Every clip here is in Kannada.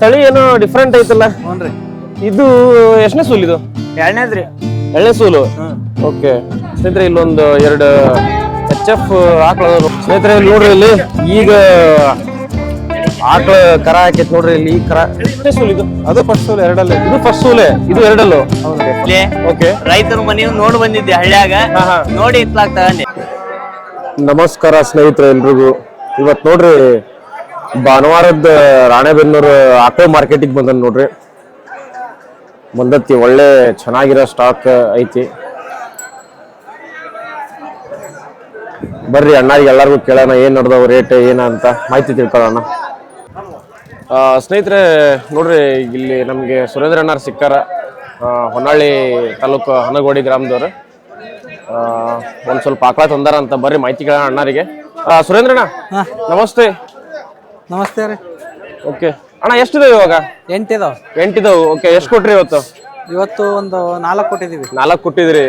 ತಳಿ ಏನೋ ಡಿಫ್ರೆಂಟ್ ಐತಲ್ಲ? ಇದು ಎಷ್ಟನೇ ಸೂಲ್ ಇದು? ಎರಡನೇದ್ರಿ ಎಳ್ಳೆ ಸೂಲು? ಓಕೆ. ಸ್ನೇಹಿತರೆ ಇಲ್ಲೊಂದು ಎರಡು ಎಚ್ ಎಫ್ ಆಕಳ ಸ್ನೇಹಿತರೆ ಇಲ್ಲಿ ನೋಡ್ರಿ ಇಲ್ಲಿ ಈಗ ಆಕಳ ಕರ ಹಾಕೈತಿ ನೋಡ್ರಿ ಇಲ್ಲಿ ಈ ಕರ. ಎಷ್ಟನೇ ಸೂಲ್ ಇದು? ಅದು ಫಸ್ಟ್ ಸೂಲ್ ಎರಡಲ್ಲ. ಇದು ಫಸ್ಟ್ ಸೂಲೆ? ಇದು ಎರಡಲ್ಲು? ಇಲ್ಲೇ ಓಕೆ. ರೈತರ ಮನೆ ನೋಡಿ ಬಂದಿದ್ದೆ ಹಳ್ಳ್ಯಾಗ. ನೋಡಿ ಇತ್ಲಾಗ್ ತಗೊಂಡೆ. ನಮಸ್ಕಾರ ಸ್ನೇಹಿತರೆ ಎಲ್ರಿಗೂ. ಇವತ್ತು ನೋಡ್ರಿ ಭಾನುವಾರದ ರಾಣೆಬೆನ್ನೂರು ಆಟೋ ಮಾರ್ಕೆಟಿಗೆ ಬಂದನ್ ನೋಡ್ರಿ. ಬಂದತ್ತಿ ಒಳ್ಳೆ ಚೆನ್ನಾಗಿರೋ ಸ್ಟಾಕ್ ಐತಿ. ಬರ್ರಿ ಅಣ್ಣಾರಿಗೆ ಎಲ್ಲರಿಗೂ ಕೇಳೋಣ ಏನ್ ನಡ್ದವ ರೇಟ್ ಏನ ಅಂತ ಮಾಹಿತಿ ತಿಳ್ಕೊಳ್ಳೋಣ. ಆ, ಸ್ನೇಹಿತರೆ ನೋಡ್ರಿ ಇಲ್ಲಿ ನಮಗೆ ಸುರೇಂದ್ರ ಅಣ್ಣಾರ್ ಸಿಕ್ಕಾರ ಹೊನ್ನಾಳಿ ತಾಲೂಕು ಹನಗೋಡಿ ಗ್ರಾಮದವ್ರು. ಆ, ಒಂದ್ ಸ್ವಲ್ಪ ಆಕಳ ತಂದಾರ ಅಂತ ಬರ್ರಿ ಮಾಹಿತಿ ಕೇಳೋಣ ಅಣ್ಣಾರಿಗೆ. ಸುರೇಂದ್ರಣ್ಣ ನಮಸ್ತೆ. ನಮಸ್ತೆ ರೀ. ಓಕೆ ಅಣ್ಣ ಎಷ್ಟಿದೆ ಇವಾಗ? ಎಂಟಿದಾವ. ಎಂಟಿದಾವ್. ಓಕೆ ಎಷ್ಟು ಕೊಟ್ರಿ ಇವತ್ತು? ಇವತ್ತು ಒಂದು ನಾಲ್ಕು ಕೊಟ್ಟಿದ್ದೀವಿ. ನಾಲ್ಕು ಕೊಟ್ಟಿದ್ರಿ?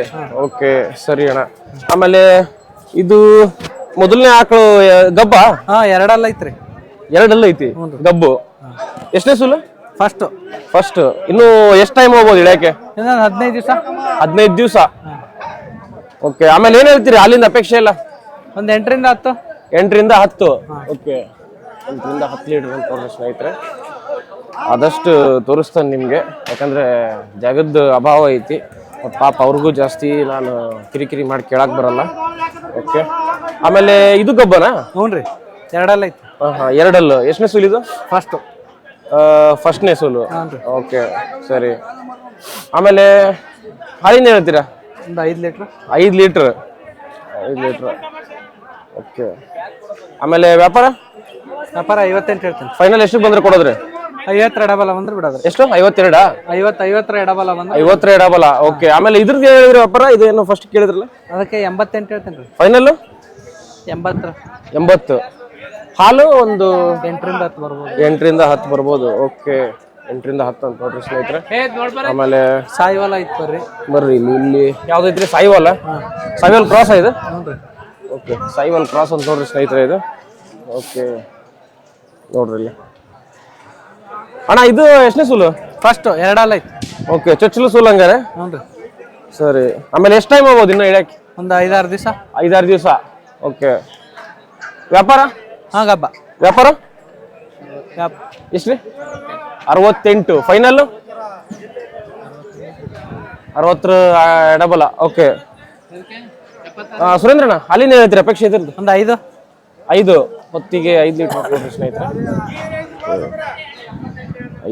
ಓಕೆ ಸರಿ ಅಣ್ಣ. ಆಮೇಲೆ ಇದು ಮೊದಲನೇ ಆಕಳು ಗಬ್ಬ? ಹಾ ಎರಡಲ್ಲ ಐತ್ರಿ. ಎರಡಲ್ಲ ಐತಿ? ಗಬ್ಬು? ಎಷ್ಟನೇ ಸುಲು? ಫಸ್ಟ್ ಫಸ್ಟ್ ಇನ್ನು ಎಷ್ಟು ಟೈಮ್ ಹೋಗ್ಬೋದು ಇಳ್ಯಾಕೆ ಇನ್ನೊಂದು ಹದಿನೈದು ದಿವಸ. ಹದಿನೈದು ದಿವಸ? ಓಕೆ ಆಮೇಲೆ ಏನ್ ಹೇಳ್ತೀರಿ? ಅಲ್ಲಿಂದ ಅಪೇಕ್ಷೆ ಇಲ್ಲ? ಒಂದು ಎಂಟರಿಂದ ಹತ್ತು. ಎಂಟರಿಂದ ಹತ್ತು. ಓಕೆ ಎಂಟರಿಂದ ಹತ್ತು ಲೀಟರ್ ಅಂತ ತೋರಿಸ್ ಸ್ನೇಹಿತರೆ. ಆದಷ್ಟು ತೋರಿಸ್ತಾನೆ ನಿಮಗೆ. ಯಾಕಂದರೆ ಜಾಗದ ಅಭಾವ ಐತಿ. ಮತ್ತು ಪಾಪ ಅವ್ರಿಗೂ ಜಾಸ್ತಿ ನಾನು ಕಿರಿಕಿರಿ ಮಾಡಿ ಕೇಳಕ್ಕೆ ಬರಲ್ಲ. ಓಕೆ ಆಮೇಲೆ ಇದು ಗೊಬ್ಬರ ಹ್ಞೂ ರೀ. ಎರಡಲ್ಲ ಐತಿ. ಹಾಂ ಹಾಂ ಎರಡಲ್ಲು. ಎಷ್ಟನೇ ಸೂಲ್ ಇದು? ಫಸ್ಟು ಫಸ್ಟ್ನೇ ಸೂಲು. ಓಕೆ ಸರಿ. ಆಮೇಲೆ ಹಾಲಿನ ಹೇಳ್ತೀರಾ? ಒಂದು ಐದು ಲೀಟ್ರ್. ಐದು ಲೀಟ್ರ್. ಐದು ಲೀಟ್ರ್. ಓಕೆ ಆಮೇಲೆ ವ್ಯಾಪಾರ? ವ್ಯಾಪಾರ ಐವತ್ತೆಂಟು ಹೇಳ್ತೀನಿ. ಫೈನಲ್ ಎಷ್ಟು ಬಂದ್ರೆ ಕೊಡೋದ್ರಿ? ಐವತ್ತರ ಎಡಬಲ ಬಂದ್ರೆ ಬಿಡೋದ್ರಿ ಎಷ್ಟು? ಐವತ್ತೆರಡಾ? ಐವತ್ತು ಐವತ್ತರ ಎಡಬಲ ಬಂದ್ರೆ ಐವತ್ತರ ಎಡಬಲ ಓಕೆ ಆಮೇಲೆ ಇದ್ರದ್ದು ಹೇಳಿದ್ರಿ ವ್ಯಾಪಾರ ಇದು ಏನು ಫಸ್ಟ್ ಕೇಳಿದ್ರಲ್ಲ? ಅದಕ್ಕೆ ಎಂಬತ್ತೆಂಟು ಹೇಳ್ತೀನಿ ರೀ. ಫೈನಲ್ ಎಂಬತ್ತರ. ಎಂಬತ್ತು. ಹಾಲು ಒಂದು ಎಂಟರಿಂದ ಹತ್ತು ಬರ್ಬೋದು. ಎಂಟರಿಂದ ಹತ್ತು ಬರ್ಬೋದು. ಓಕೆ ಎಂಟರಿಂದ ಹತ್ತು ಅಂತ ನೋಡ್ರಿ ಸ್ನೇಹಿತರೆ. ಆಮೇಲೆ ಸಾಯಿವಾಲ ಐತ್ ಬರ್ರಿ. ಬರ್ರಿ ಇಲ್ಲಿ ಇಲ್ಲಿ. ಯಾವ್ದೈತ್ರಿ ಸಾಯಿವಾಲ? ಸಾಯಿವಾಲ್ ಕ್ರಾಸ್ ಇದು? ಹ್ಞೂ ರೀ. ಓಕೆ ಸಾಯಿವಾಲ್ ಕ್ರಾಸ್ ಅಂತ ನೋಡ್ರಿ ಸ್ನೇಹಿತರೆ ಇದು. ಓಕೆ ನೋಡ್ರಿ ಇಲ್ಲಿ. ಅಣ್ಣ ಇದು ಎಷ್ಟನೇ ಸೂಲು? ಫಸ್ಟ್ ಎರಡಲ್ಲ ಐತಿ. ಓಕೆ ಚೊಚ್ಚಲು ಸೂಲು ಹಂಗಾರೆ? ಹ್ಞೂ ಸರಿ. ಆಮೇಲೆ ಎಷ್ಟು ಟೈಮ್ ಆಗ್ಬೋದು ಇನ್ನು ಇಡಕ್ಕೆ? ಒಂದು ಐದಾರು ದಿವಸ. ಐದಾರು ದಿವಸ. ಓಕೆ ವ್ಯಾಪಾರ? ಹಾಂ ಗಬ್ಬ. ವ್ಯಾಪಾರ? ಯಪ್ ಎಷ್ಟು ರೀ ಅರವತ್ತೆಂಟು. ಫೈನಲ್ಲು ಅರವತ್ತರ ಎಡಬಲ ಓಕೆ ಸುರೇಂದ್ರಣ್ಣ ಅಲ್ಲಿನ ಹೇಳ್ತೀರಿ ಅಪೇಕ್ಷೆ ಇದ್ರದ್ದು? ಒಂದು ಐದು. ಐದು. ಹೊತ್ತಿಗೆ ಐದು ಲೀಟರ್ ಕೊಡ್ರಿ ಸ್ನೇಹಿತರೆ.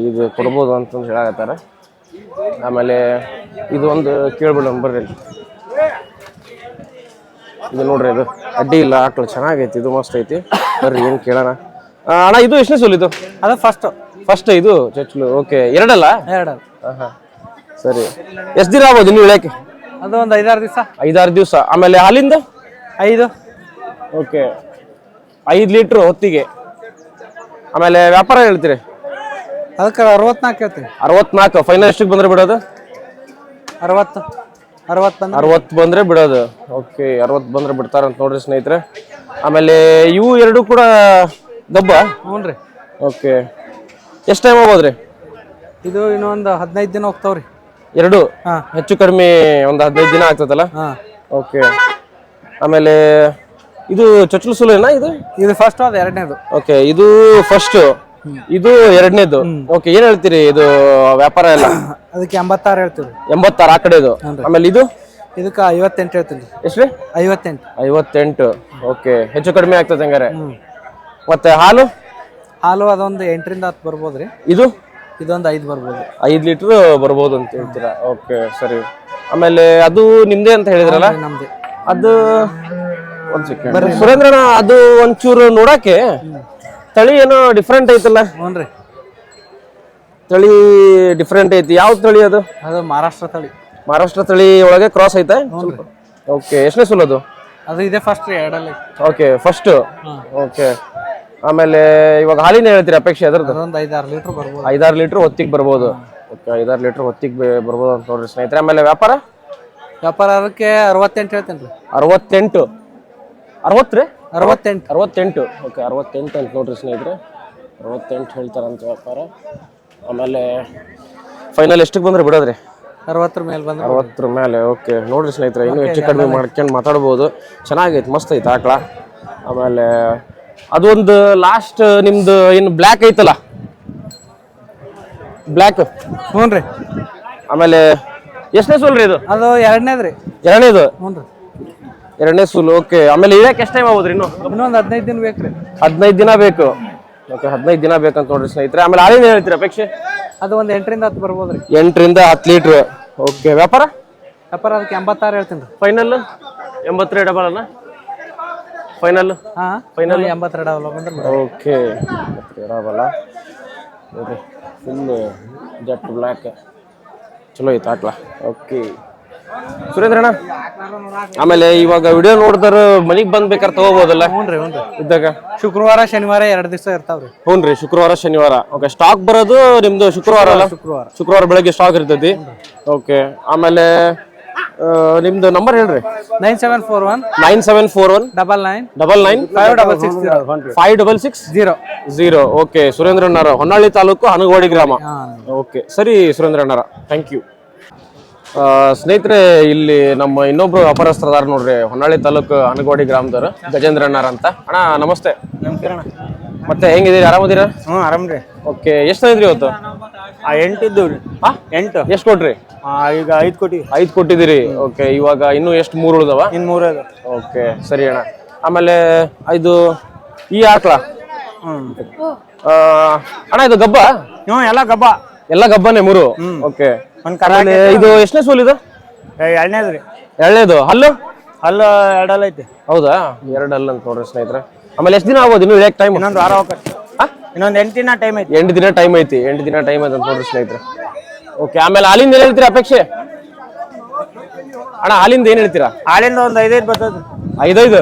ಐದು ಕೊಡ್ಬೋದು ಅಂತಂದು ಹೇಳಾಕತ್ತಾರ. ಆಮೇಲೆ ಇದು ಒಂದು ಕೇಳ್ಬಿಡೋಣ ಬರ್ರಿ. ಇದು ನೋಡ್ರಿ ಇದು. ಅಡ್ಡಿ ಇಲ್ಲ ಆಕಳು ಚೆನ್ನಾಗೈತಿ ಇದು ಮಸ್ತ್ ಐತಿ. ಬರ್ರಿ ಏನು ಕೇಳೋಣ. ಅಣ್ಣ ಇದು ಎಷ್ಟನೇ ಸೋಲ್ ಇದು? ಅದು ಫಸ್ಟ್ ಫಸ್ಟ್ ಇದು? ಚಚ್ಚಲು ಓಕೆ ಎರಡಲ್ಲ? ಎರಡಲ್ಲ. ಹಾಂ ಹಾಂ ಸರಿ. ಎಷ್ಟು ದಿನ ಆಗ್ಬೋದು ನೀವು ಇಳ್ಯಾಕೆ ಅದು ಒಂದು ಐದಾರು ದಿವಸ. ಐದಾರು ದಿವಸ. ಆಮೇಲೆ ಹಾಲಿಂದ ಐದು. ಓಕೆ ಐದು ಲೀಟ್ರ್ ಹೊತ್ತಿಗೆ. ಆಮೇಲೆ ವ್ಯಾಪಾರ ಹೇಳ್ತೀರಿ? ಅದಕ್ಕೆ ಅರವತ್ನಾಲ್ಕು ಹೇಳ್ತೀನಿ. ಅರವತ್ನಾಲ್ಕು. ಫೈನಲ್ ಎಷ್ಟಕ್ಕೆ ಬಂದರೆ ಬಿಡೋದು? ಅರವತ್ತು. ಅರವತ್ತು ಬಂದ್ರೆ ಅರವತ್ತು ಬಂದರೆ ಬಿಡೋದು. ಓಕೆ ಅರವತ್ತು ಬಂದರೆ ಬಿಡ್ತಾರಂತ ನೋಡ್ರಿ ಸ್ನೇಹಿತರೆ. ಆಮೇಲೆ ಇವು ಎರಡು ಕೂಡ ದಬ್ಬ? ಹ್ಞೂ ರೀ. ಓಕೆ ಎಷ್ಟು ಟೈಮ್ ಆಗ್ಬೋದ್ರಿ? ಇದು ಇನ್ನೊಂದು ಹದಿನೈದು ದಿನ ಹೋಗ್ತಾವ್ರಿ. ಎರಡು? ಹಾಂ. ಹೆಚ್ಚು ಕಡಿಮೆ ಒಂದು ಹದಿನೈದು ದಿನ ಆಗ್ತದಲ್ಲ? ಹಾಂ. ಓಕೆ ಆಮೇಲೆ ಇದು ಚೊಚ್ಚಲು ಸುಲೇನಾ ಇದು? ಇದು ಫಸ್ಟ್ ಅದು ಎರಡನೇದು. ಓಕೆ ಇದು ಫಸ್ಟ್ ಇದು ಎರಡನೇದು. ಓಕೆ ಏನ್ ಹೇಳ್ತೀರಿ ಇದು ವ್ಯಾಪಾರ ಎಲ್ಲ? ಅದಕ್ಕೆ ಎಂಬತ್ತಾರು ಹೇಳ್ತೀವಿ. ಎಂಬತ್ತಾರು ಆ ಕಡೆದು. ಆಮೇಲೆ ಇದು? ಇದಕ್ಕೆ ಐವತ್ತೆಂಟು ಹೇಳ್ತೀನಿ. ಎಷ್ಟು ಐವತ್ತೆಂಟು. ಐವತ್ತೆಂಟು. ಓಕೆ ಹೆಚ್ಚು ಕಡಿಮೆ ಆಗ್ತದೆ ಹಂಗಾರೆ. ಮತ್ತೆ ಹಾಲು? ಹಾಲು ಅದೊಂದು ಎಂಟರಿಂದ ಹತ್ತು ಬರ್ಬೋದು ರೀ ಇದು? ಇದೊಂದು ಐದು ಬರ್ಬೋದು. ಐದು ಲೀಟರ್ ಬರ್ಬೋದು ಅಂತ ಹೇಳ್ತೀರಾ? ಓಕೆ ಸರಿ. ಆಮೇಲೆ ಅದು ನಿಮ್ದೇ ಅಂತ ಹೇಳಿದ್ರಲ್ಲ? ನಮ್ಮದೇ ಅದು ಒಂದ್ ಸೆಕೆಂಡ್ ಸುರೇಂದ್ರಣ್ಣ ಅದು ಒಂಚೂರು ನೋಡಕ್ಕೆ ತಳಿ ಏನೋ ಡಿಫ್ರೆಂಟ್ ಐತಲ್ಲ. ತಳಿ ಡಿಫ್ರೆಂಟ್ ಐತಿ. ಯಾವ ತಳಿ ಅದು? ಅದು ಮಹಾರಾಷ್ಟ್ರ ತಳಿ. ಮಹಾರಾಷ್ಟ್ರ ತಳಿ ಒಳಗೆ ಕ್ರಾಸ್ ಐತೆ? ಓಕೆ ಎಷ್ಟನೇ ಸುಲ್ ಅದು? ಅದು ಇದೆ ಫಸ್ಟ್ ರೀ ಎರಡಲ್ಲಿ. ಓಕೆ ಫಸ್ಟ್ ಓಕೆ ಆಮೇಲೆ ಇವಾಗ ಹಾಲಿನ ಹೇಳ್ತೀರಿ ಅಪೇಕ್ಷೆ ಅದ್ರದ್ದು ಒಂದು ಐದಾರು ಲೀಟ್ರ್ ಬರ್ಬೋದು. ಐದಾರು ಲೀಟ್ರ್ ಹೊತ್ತಿಗೆ ಬರ್ಬೋದು. ಓಕೆ ಐದಾರು ಲೀಟ್ರ್ ಹೊತ್ತಿಗೆ ಬರ್ಬೋದು ಅಂತ ನೋಡ್ರಿ ಸ್ನೇಹಿತರೆ. ಆಮೇಲೆ ವ್ಯಾಪಾರ? ವ್ಯಾಪಾರ ಅದಕ್ಕೆ ಅರವತ್ತೆಂಟು ಹೇಳ್ತೇನೆ ರೀ ಅರವತ್ತೆಂಟು. ಅರವತ್ತು ರೀ? ಅರವತ್ತೆಂಟು. ಅರವತ್ತೆಂಟು. ಓಕೆ ಅರವತ್ತೆಂಟು ಅಂತ ನೋಡ್ರಿ ಸ್ನೇಹಿತರೆ. ಅರವತ್ತೆಂಟು ಹೇಳ್ತಾರಂತ ವ್ಯಾಪಾರ. ಆಮೇಲೆ ಫೈನಲ್ ಎಷ್ಟಕ್ಕೆ ಬಂದ್ರೆ ಬಿಡೋದ್ರಿ? ಅರವತ್ತರ ಮೇಲೆ ಬಂದ್ರೆ ಅರವತ್ತರ ಮೇಲೆ ಓಕೆ. ನೋಡ್ರಿ ಸ್ನೇಹಿತರೆ ಇನ್ನೂ ಹೆಚ್ಚು ಕಡಿಮೆ ಮಾಡ್ಕೊಂಡು ಮಾತಾಡ್ಬೋದು. ಚೆನ್ನಾಗೈತೆ ಮಸ್ತ್ ಐತೆ ಆಕಳ. ಆಮೇಲೆ ಅದೊಂದು ಲಾಸ್ಟ್ ನಿಮ್ದು ಏನು ಬ್ಲ್ಯಾಕ್ ಐತಲ್ಲ? ಬ್ಲ್ಯಾಕ್ ಹ್ಞೂ ರೀ ಆಮೇಲೆ ಎಷ್ಟನೇ ಸೋಲ್ರಿ ಇದು? ಅದು ಎರಡನೇದ್ರಿ. ಎರಡನೇದು? ಹ್ಞೂ ರೀ ಎರಡನೇ ಸೂಲು ಓಕೆ. ಆಮೇಲೆ ಇಳಕ್ಕೆ ಎಷ್ಟು ಟೈಮ್ ಆಗೋದ್ರಿ ಇನ್ನು? ಇನ್ನೊಂದು ಹದಿನೈದು ದಿನ ಬೇಕು ಹದಿನೈದು ದಿನ ಬೇಕು. ಓಕೆ ಹದಿನೈದು ದಿನ ಬೇಕಂತ ನೋಡ್ರಿ ಸ್ನೇಹಿತರೆ. ಆಮೇಲೆ ಹಾಲಿನ ಹೇಳ್ತೀರಾ ಅಪೇಕ್ಷೆ? ಅದು ಒಂದು ಎಂಟರಿಂದ ಹತ್ತು ಬರ್ಬೋದು ರೀ ಎಂಟರಿಂದ ಹತ್ತು ಲೀಟ್ರ್. ಓಕೆ ವ್ಯಾಪಾರ? ವ್ಯಾಪಾರ ಅದಕ್ಕೆ ಎಂಬತ್ತಾರು ಹೇಳ್ತೀನಿ ರೀ. ಫೈನಲ್ ಎಂಬತ್ತರ ಡಬಲ್ ಅಲ್ಲ ಫೈನಲ್ ಹಾಂ ಫೈನಲ್ ಎಂಬತ್ತೆರಡು ಡಬಲ್ ಬಂದ್ರೆ okay. Okay double okay full ಜಟ್ ಬ್ಲ್ಯಾಕ್ ಚಲೋ ಐತೆ ಹಾಕ್ಲಾ. ಓಕೆ. ಸುರೇಂದ್ರಣ್ಣ ಆಮೇಲೆ ಇವಾಗ ವಿಡಿಯೋ ನೋಡಿದ್ರ ಮನಿಗ್ ಬಂದ್ ಬೇಕಾದ್ರೆ ತಗೋಬೋದಲ್ಲ? ಹ್ಞೂ ರೀ ಹ್ಞೂ ರೀ. ಇದ್ದಾಗ? ಶುಕ್ರವಾರ ಶನಿವಾರ ಎರಡು ದಿವಸ ಇರ್ತಾವ್ರಿ ಹ್ಞೂನ್ರಿ ಶುಕ್ರವಾರ ಶನಿವಾರ. ಓಕೆ ಸ್ಟಾಕ್ ಬರೋದು ನಿಮ್ದು ಶುಕ್ರವಾರ ಅಲ್ಲ? ಶುಕ್ರವಾರ. ಶುಕ್ರವಾರ ಬೆಳಗ್ಗೆ ಸ್ಟಾಕ್ ಇರ್ತೈತಿ? ಓಕೆ ಆಮೇಲೆ ಆ, ನಿಮ್ದು ನಂಬರ್ ಹೇಳ್ರಿ. Nine seven four one nine seven four one double nine double nine five double six five double six zero. Zero. Okay ಸುರೇಂದ್ರಣ್ಣರ Honnali taluk Hanagodi ಗ್ರಾಮ. ಹಾಂ. ಓಕೆ ಸರಿ ಸುರೇಂದ್ರಣ್ಣರ ಥ್ಯಾಂಕ್ ಯು ಸ್ನೇಹಿತರೆ ಇಲ್ಲಿ ನಮ್ಮ ಇನ್ನೊಬ್ರು ಅಪರಸ್ತ್ರದಾರ ನೋಡ್ರಿ ಹೊನ್ನಾಳಿ ತಾಲೂಕು ಅನಗೋಡಿ ಗ್ರಾಮದವ್ರು ಗಜೇಂದ್ರಣ್ಣರ ಅಂತ. ಅಣ್ಣ ನಮಸ್ತೆ. ಮತ್ತೆ ಹೆಂಗಿದ್ದೀರಿ? ಆರಾಮದಿರಾ? ಹ್ಞೂ ಆರಾಮ್ರಿ. ಓಕೆ ಎಷ್ಟು ಇದ್ರಿ ಇವತ್ತು? ಆ ಎಂಟು ಇದ್ದವು ರೀ ಹಾ ಎಂಟು. ಎಷ್ಟು ಕೊಟ್ರಿ? ಈಗ ಐದು ಕೋಟಿ ಐದು ಕೊಟ್ಟಿದ್ದೀರಿ. ಓಕೆ ಇವಾಗ ಇನ್ನೂ ಎಷ್ಟು ಮೂರು ಉಳಿದವ? ಇನ್ನು ಮೂರು ಓಕೆ ಸರಿ ಅಣ್ಣ. ಆಮೇಲೆ ಇದು ಈ ಆಕಳ. ಹ್ಞೂ. ಅಣ್ಣ ಇದು ಗಬ್ಬ? ಹ್ಞೂ ಎಲ್ಲ ಗಬ್ಬ. ಎಲ್ಲ ಗಬ್ಬನೇ ಮೂರು? ಓಕೆ. ಒಂದು ಕರ ಆಮೇಲೆ ಇದು ಎಷ್ಟನೇ ಸೋಲ್ ಇದು? ಎರಡನೇದು ರೀ ಎರಡನೇದು. ಹಲ್ಲು? ಹಲ್ಲು ಎರಡಲ್ಲ ಐತಿ. ಹೌದಾ? ಎರಡು ಹಲ್ಲು ಅಂತ ನೋಡ್ರಿ ಸ್ನೇಹಿತರೆ. ಆಮೇಲೆ ಎಷ್ಟು ದಿನ ಆಗೋದು ಇನ್ನು ಇಳಿಯಕ್ಕೆ ಟೈಮ್ ಇನ್ನೊಂದು ವಾರ ಆ? ಇನ್ನೊಂದು ಎಂಟು ದಿನ ಟೈಮ್ ಐತಿ. ಎಂಟು ದಿನ ಟೈಮ್ ಐತಿ. ಎಂಟು ದಿನ ಟೈಮ್ ಐತೆ ಅಂತ ನೋಡ್ರಿ ಸ್ನೇಹಿತರೆ. ಓಕೆ ಆಮೇಲೆ ಹಾಲಿಂದ ಏನು ಹೇಳ್ತೀರಾ ಅಪೇಕ್ಷೆ? ಅಣ್ಣ ಹಾಲಿಂದ ಏನು ಹೇಳ್ತೀರಾ? ಹಾಲಿಂದ ಒಂದು ಐದೈದು ಬರ್ತದೆ. ಐದೈದು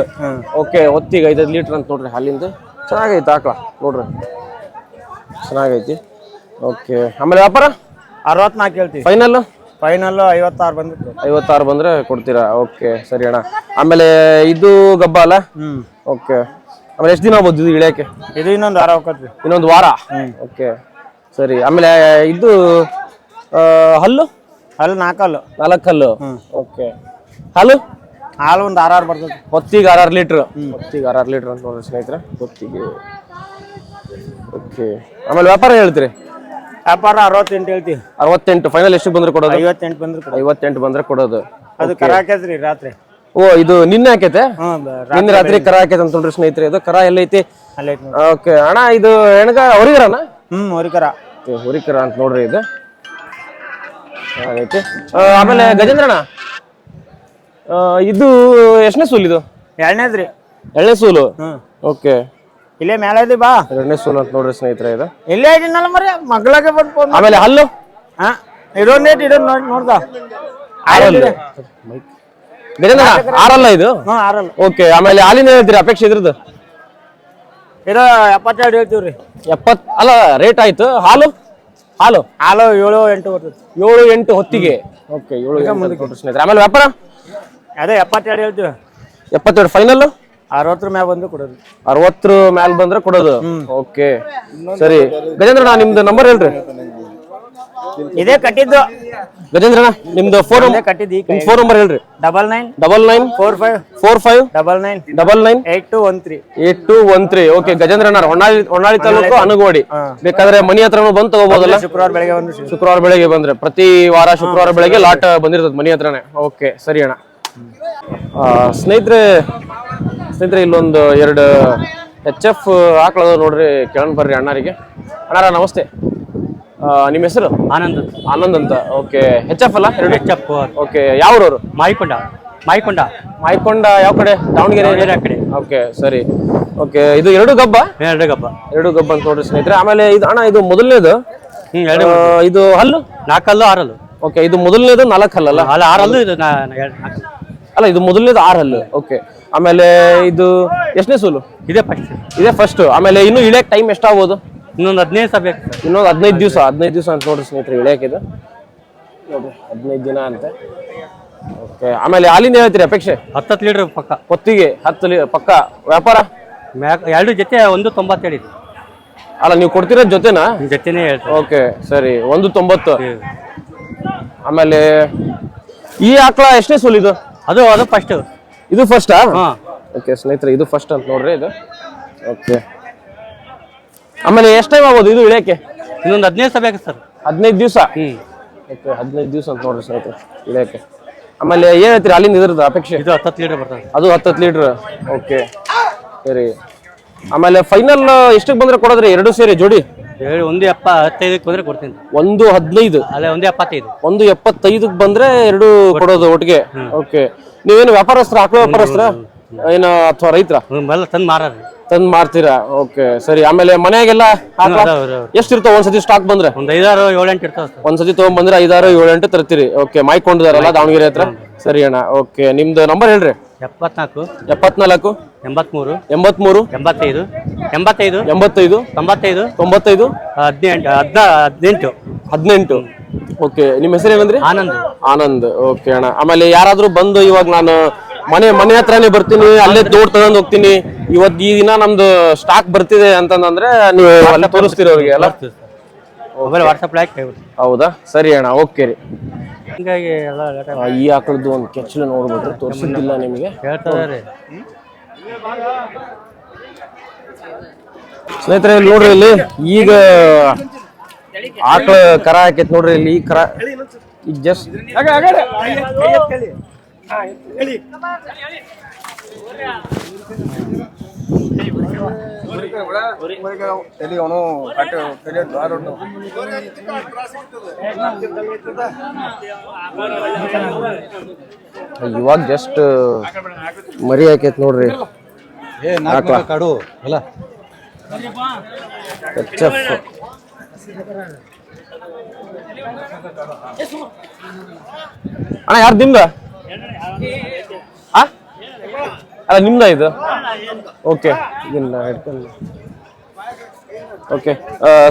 ಓಕೆ ಹೊತ್ತಿಗೆ ಐದೈದು ಲೀಟ್ರ್ ಅಂತ ನೋಡ್ರಿ ಹಾಲಿಂದ. ಚೆನ್ನಾಗೈತೆ ಆಕಳ ನೋಡ್ರಿ. ಚೆನ್ನಾಗೈತಿ. ಓಕೆ ಆಮೇಲೆ ವ್ಯಾಪಾರ? ಅರವತ್ನಾಲ್ಕು ಹೇಳ್ತೀವಿ. ಫೈನಲ್ ಫೈನಲ್ ಐವತ್ತಾರು ಬಂದಿತ್ತು. ಐವತ್ತಾರು ಬಂದ್ರೆ ಕೊಡ್ತೀರಾ? ಓಕೆ ಸರಿ ಅಣ್ಣ. ಆಮೇಲೆ ಇದು ಗಬ್ಬ ಅಲ್ಲ? ಓಕೆ ಆಮೇಲೆ ಎಷ್ಟು ದಿನ ಆಗ್ಬೋದು ಇದು ಇಳಿಯಕ್ಕೆ? ಇದು ಇನ್ನೊಂದು ವಾರ ಹೋಗತ್ತೆ ಇನ್ನೊಂದು ವಾರ? ಓಕೆ ಸರಿ. ಆಮೇಲೆ ಇದು ಹಲ್ಲು? ಹಲ್ಲು ಅಲ್ಲಿ ನಾಲ್ಕಲ್ಲು? ನಾಲ್ಕು ಹಲ್ಲು ಓಕೆ ಹಾಲು? ಹಾಲು ಒಂದು ಆರಾರು ಬರ್ತದೆ. ಹೊತ್ತಿಗೆ ಆರಾರು ಲೀಟ್ರ್ ಹೊತ್ತಿಗೆ ಆರಾರು ಲೀಟ್ರ್ ಅಂತ ಸ್ನೇಹಿತರೆ. ಹೊತ್ತಿಗೆ. ಓಕೆ ಆಮೇಲೆ ವ್ಯಾಪಾರ ಹೇಳ್ತೀರಿ? ವ್ಯಾಪಾರ ಅರವತ್ತೆಂಟು ಹೇಳ್ತೀವಿ. ಅರವತ್ತೆಂಟು. ಫೈನಲ್ ಎಷ್ಟು ಬಂದ್ರೆ ಕೊಡೋದು? ಐವತ್ತೆಂಟು ಬಂದ್ರೆ ಕೊಡೋದು. ಐವತ್ತೆಂಟು ಬಂದ್ರೆ ಕೊಡೋದು. ಅದು ಕರಾಕೈತ್ರಿ ರಾತ್ರಿ. ಓ ಇದು ನಿನ್ನೆ ಹಾಕೈತೆ? ನಿನ್ನೆ ರಾತ್ರಿ ಕರ ಹಾಕೈತೆ ಅಂತ ನೋಡ್ರಿ ಸ್ನೇಹಿತರೆ ಇದು ಕರ ಎಲ್ಲ ಐತಿ ಓಕೆ ಅಣ್ಣ ಇದು ಹೆಣ್ಗ ಹೊರಿಗರನ? ಹ್ಮ್ ಹೊರಿಕರ ಹೊರಿಕರ ಅಂತ ನೋಡ್ರಿ ಇದು. ಹಾಗೈತಿ. ಆಮೇಲೆ ಗಜೇಂದ್ರಣ್ಣ ಇದು ಎಷ್ಟನೇ ಸೂಲ್ ಇದು? ಎರಡನೇದು ರೀ ಎರಡನೇ ಸೂಲು? ಓಕೆ ಇಲ್ಲೇ ಮೇಲೆ ಇದೆ ಬಾ. ಎರಡನೇ ಸೂಲ್ ಅಂತ ನೋಡ್ರಿ ಸ್ನೇಹಿತರೆ ಇದು. ಇಲ್ಲೇ ಇದೀನಲ್ಲ ಮರಿ ಮಗ್ಳಾಗೆ ಬಂದು ಫೋನ್ ಆಮೇಲೆ ಹಲ್ಲು? ಹಾ ಇದೊಂದು ಏಟ್ ಇದೊಂದು ನೋಡಿ ನೋಡ್ದ. ಬೇರೆ ಆರಲ್ಲ ಇದು? ಹಾ ಆರಲ್ಲ. ಓಕೆ ಆಮೇಲೆ ಹಾಲಿನ ಹೇಳ್ತೀರಿ ಅಪೇಕ್ಷೆ ಇದ್ರದ್ದು? ಇದು ಎಪ್ಪತ್ತೆರಡು ಹೇಳ್ತೀವಿ ರೀ ಎಪ್ಪತ್ ಅಲ್ಲ ರೇಟ್ ಆಯ್ತು. ಹಾಲು? ಹಾಲು? ಹಾಲು ಏಳು ಎಂಟು ಬರ್ತದೆ. ಏಳು ಎಂಟು ಹೊತ್ತಿಗೆ. ಓಕೆ ಏಳು ಎಂಟು ಅಂತ ಕೊಟ್ರು ಸ್ನೇಹಿತರೆ. ಆಮೇಲೆ ವ್ಯಾಪಾರ? ಅದೇ ಎಪ್ಪತ್ತೆರಡು ಹೇಳ್ತೀವಿ. ಎಪ್ಪತ್ತೆರಡು ಫೈನಲ್ ಅರವತ್ತರ ಮ್ಯಾಗ ಬಂದ್ರೆ ಕೊಡೋದು. ಅರವತ್ತರ ಮ್ಯಾಲ್ ಬಂದ್ರೆ ಕೊಡೋದು? ಓಕೆ. ಸರಿ. ಗಜೇಂದ್ರಣ್ಣ ನಿಮ್ದು ನಂಬರ್ ಹೇಳ್ರಿ. ಇದೇ ಕಟ್ಟಿದ್ದು. ಗಜೇಂದ್ರಣ್ಣ ನಿಮ್ದು ಫೋನ್ ಕಟ್ಟಿದ್ದು ಈ ಫೋನ್ ನಂಬರ್ ಹೇಳ್ರಿ. Double nine double nine four five four five double nine double nine eight two one three. Eight two one three. Okay ಗಜೇಂದ್ರಣ್ಣ Honnali Honnali taluk Anugodi ಬೇಕಾದ್ರೆ ಮನಿ ಹತ್ರ ಬಂದು ತಗೋಬಹುದಲ್ಲ ಶುಕ್ರವಾರ ಬೆಳಗ್ಗೆ ಶುಕ್ರವಾರ ಬೆಳಗ್ಗೆ ಬಂದ್ರೆ. ಪ್ರತಿ ವಾರ ಶುಕ್ರವಾರ ಬೆಳಗ್ಗೆ ಲಾಟ್ ಬಂದಿರ್ತದೆ ಮನಿ ಹತ್ರನೇ. ಓಕೆ ಸರಿ ಅಣ್ಣ. ಸ್ನೇಹಿತರೆ ಸ್ನೇಹಿತರೆ ಇಲ್ಲೊಂದು ಎರಡು ಎಚ್ ಎಫ್ ಹಾಕ್ಳದ ನೋಡ್ರಿ ಕೇಳೋಣ ಬರ್ರಿ ಅಣ್ಣರಿಗೆ. ಅಣ್ಣಾರ ನಮಸ್ತೆ. ನಿಮ್ಮ ಹೆಸರು? ಆನಂದ್ ಆನಂದ್ ಅಂತ. ಓಕೆ ಎಚ್ ಎಫ್ ಅಲ್ಲ? ಎರಡು? ಎಚ್ ಎಫ್ ಓಕೆ ಯಾವ್ರವ್ರು ಮಾಯಿಕೊಂಡ. ಮಾಯಿಕೊಂಡ. ಮಾಯಿಕೊಂಡ ಯಾವ ಕಡೆ? ದಾವಣಗೆರೆ? ಆ ಕಡೆ. ಓಕೆ ಸರಿ. ಓಕೆ ಇದು ಎರಡು ಗಬ್ಬ? ಎರಡು ಗಬ್ಬ. ಎರಡು ಗಬ್ಬ ಅಂತ ನೋಡ್ರಿ ಸ್ನೇಹಿತರೆ. ಆಮೇಲೆ ಇದು ಅಣ್ಣ ಇದು ಮೊದಲನೇದು? ಇದು ಹಲ್ಲು? ನಾಲ್ಕಲ್ಲು ಆರಲ್ಲು. ಓಕೆ ಇದು ಮೊದಲನೇದು ನಾಲ್ಕು ಹಲ್ಲಲ್ಲ ಅಲ್ಲ ಆರಲ್ಲು ಇದು. ಅಲ್ಲ ಇದು ಮೊದಲನೇದು ಆರ್ ಹಲ್ಲು ಓಕೆ ಆಮೇಲೆ ಇದು ಎಷ್ಟನೇ ಸೂಲು? ಇದೇ ಫಸ್ಟ್ ಇದೇ ಫಸ್ಟ್ ಆಮೇಲೆ ಇನ್ನು ಇಳಿಯಕ್ ಟೈಮ್ ಎಷ್ಟಾಗ್ಬೋದು? ಇನ್ನೊಂದು ಹದಿನೈದು ಸಹ ಬೇಕು ಸರ್ ಇನ್ನೊಂದು ಹದಿನೈದು ದಿವಸ ಹದಿನೈದು ದಿವಸ ಅಂತ ನೋಡ್ರಿ ಸ್ನೇಹಿತರೆ ಇಳಿಯಕ್ಕೆ ಇದು. ನೋಡ್ರಿ ಹದಿನೈದು ದಿನ ಅಂತೆ. ಓಕೆ ಆಮೇಲೆ ಹಾಲಿಂದ ಹೇಳ್ತೀರಿ ಅಪೇಕ್ಷೆ? ಹತ್ತತ್ತು ಲೀಟ್ರ್ ಪಕ್ಕ. ಹೊತ್ತಿಗೆ ಹತ್ತು ಲೀ ಪಕ್ಕ. ವ್ಯಾಪಾರ? ಮ್ಯಾಕ್ ಎರಡು ಜೊತೆ ಒಂದು ತೊಂಬತ್ತು ಇದೆ ಅಲ್ಲ ನೀವು ಕೊಡ್ತಿರೋ ಜೊತೆನಾ? ಜೊತೆನೇ ಹೇಳ್ತಾರೆ. ಓಕೆ ಸರಿ. ಒಂದು ತೊಂಬತ್ತು. ಆಮೇಲೆ ಈ ಆಕಳ ಎಷ್ಟನೇ ಸೂಲಿದು ಇದು? ಅದು ಅದು ಫಸ್ಟ್ ಇದು ಫಸ್ಟಾ ಹಾ. ಓಕೆ ಸ್ನೇಹಿತರೆ ಇದು ಫಸ್ಟ್ ಅಂತ ನೋಡ್ರಿ ಇದು. ಓಕೆ ಆಮೇಲೆ ಎಷ್ಟು ಟೈಮ್ ಆಗ್ಬೋದು ಇದು ಇಳಿಯಕ್ಕೆ? ಇನ್ನೊಂದು ಹದಿನೈದು ಸಾವಿರ ಬೇಕು ಸರ್. ಹದಿನೈದು ದಿವಸ? ಓಕೆ ಹದಿನೈದು ದಿವಸ ಅಂತ ನೋಡ್ರಿ ಸ್ನೇಹಿತರೆ ಇಳಿಯಕ್ಕೆ. ಆಮೇಲೆ ಏನ್ ಹೇಳ್ತೀರಿ ಅಲ್ಲಿಂದ ಇದ್ರದ್ದು ಅಪೇಕ್ಷೆ? ಇದು ಹತ್ತತ್ತು ಲೀಟರ್ ಬರ್ತದೆ. ಅದು ಹತ್ತು ಲೀಟ್ರ್. ಓಕೆ ಸರಿ. ಆಮೇಲೆ ಫೈನಲ್ ಎಷ್ಟಕ್ಕೆ ಬಂದ್ರೆ ಕೊಡೋದ್ರಿ? ಎರಡು ಸೇರಿ ಜೋಡಿ? ಹೇಳಿ ಒಂದು ಎಪ್ಪ ಹತ್ತೈದಕ್ಕೆ ಬಂದ್ರೆ ಕೊಡ್ತೀನಿ. ಒಂದು ಹದಿನೈದು. ಅಲ್ಲ ಒಂದು ಎಪ್ಪತ್ತೈದು. ಒಂದು ಎಪ್ಪತ್ತೈದಕ್ಕೆ ಬಂದ್ರೆ ಎರಡು ಕೊಡೋದು ಒಟ್ಟಿಗೆ. ಓಕೆ. ನೀವೇನು ವ್ಯಾಪಾರಸ್ತ್ರ ಹಾಕೋ ವ್ಯಾಪಾರಸ್ತ್ರ ಏನು ಅಥವಾ ರೈತರ? ಎಲ್ಲ ತಂದು ಮಾರಾರ ತಂದ್ ಮಾರ್ತೀರಾ? ಓಕೆ ಸರಿ. ಆಮೇಲೆ ಮನೆಯಾಗೆಲ್ಲ ಎಷ್ಟಿರ್ತಾವ ಒಂದ್ಸತಿ ಸ್ಟಾಕ್ ಬಂದ್ರೆ? ಒಂದು ಐದಾರು ಏಳು ಇರ್ತಾವ ಒಂದ್ಸತಿ ತಗೊಂಡ್ ಬಂದ್ರೆ ಐದಾರು ಏಳೆಂಟು ತರ್ತೀರಿ. ಓಕೆ ಮೈಕೊಂಡಿದಾರಲ್ಲ ದಾವಣಗೆರೆ ಹತ್ರ? ಸರಿ ಅಣ್ಣ ಓಕೆ. ನಿಮ್ದು ನಂಬರ್ ಹೇಳ್ರಿ. ಎಪ್ಪತ್ನಾಲ್ಕು ಎಪ್ಪತ್ನಾಲ್ಕು ಎಂಬತ್ಮೂರು ಎಂಬತ್ಮೂರು ಎಂಬತ್ತೈದು ಎಂಬತ್ತೈದು ಎಂಬತ್ತೈದು ತೊಂಬತ್ತೈದು ತೊಂಬತ್ತೈದು ಹದಿನೆಂಟು ಹದಿನ ಹದಿನೆಂಟು. ಹದಿನೆಂಟು. ಓಕೆ ನಿಮ್ಮ ಹೆಸರು ಏನಂದ್ರಿ? ಆನಂದ್. ಆನಂದ್. ಓಕೆ ಅಣ್ಣ. ಆಮೇಲೆ ಯಾರಾದ್ರೂ ಬಂದು ಇವಾಗ ನಾನು ಮನೆ ಮನೆ ಹತ್ರನೇ ಬರ್ತೀನಿ ಅಲ್ಲೇ ತೋಡ್ ತಗೊಂಡ್ ಹೋಗ್ತೀನಿ. ಇವತ್ತು ಈ ದಿನ ನಮ್ದು ಸ್ಟಾಕ್ ಬರ್ತಿದೆ ಅಂತಂದ್ರೆ ನೀವು ಅಲ್ಲೇ ತೋರಿಸ್ತೀರಿ ಅವ್ರಿಗೆ ಅಲ್ಲ? ಮೊಬೈಲ್ ವಾಟ್ಸಪ್ ಲೈಕ್ ಹೌದಾ? ಸರಿ ಅಣ್ಣ ಓಕೆ ರೀ. ಹಿಂಗಾಗಿ ಎಲ್ಲ ಲೇಟ್ ಆ, ಈ ಆಕಳದ್ದು ಒಂದು ಕೆಚ್ಚಲು ನೋಡ್ಬಿಟ್ರೆ ತೋರಿಸಿದ್ದಿಲ್ಲ ನಿಮಗೆ? ಹೇಳ್ತದೆ ರೀ. ಸ್ನೇಹಿತರೆ ಇಲ್ಲಿ ನೋಡ್ರಿ ಇಲ್ಲಿ ಈಗ ಆಕಳ ಕರ ಹಾಕೈತಿ ನೋಡ್ರಿ ಇಲ್ಲಿ ಈ ಕರ. ಈಗ ಜಸ್ಟ್ ಇವಾಗ ಜಸ್ಟ್ ಮರಿ ಹಾಕೈತ್ ನೋಡ್ರಿ. ಕಾಡು ಅಲ್ಲ? ಎಚ್ ಎಫ್ ಅಣ್ಣ ಯಾರು ದಿಂಬ ಆ? ಅಲ್ಲ ನಿಮ್ದ ಇದು? ಓಕೆ ಇಲ್ಲ ಹಿಡ್ಕೊಂಡು ಓಕೆ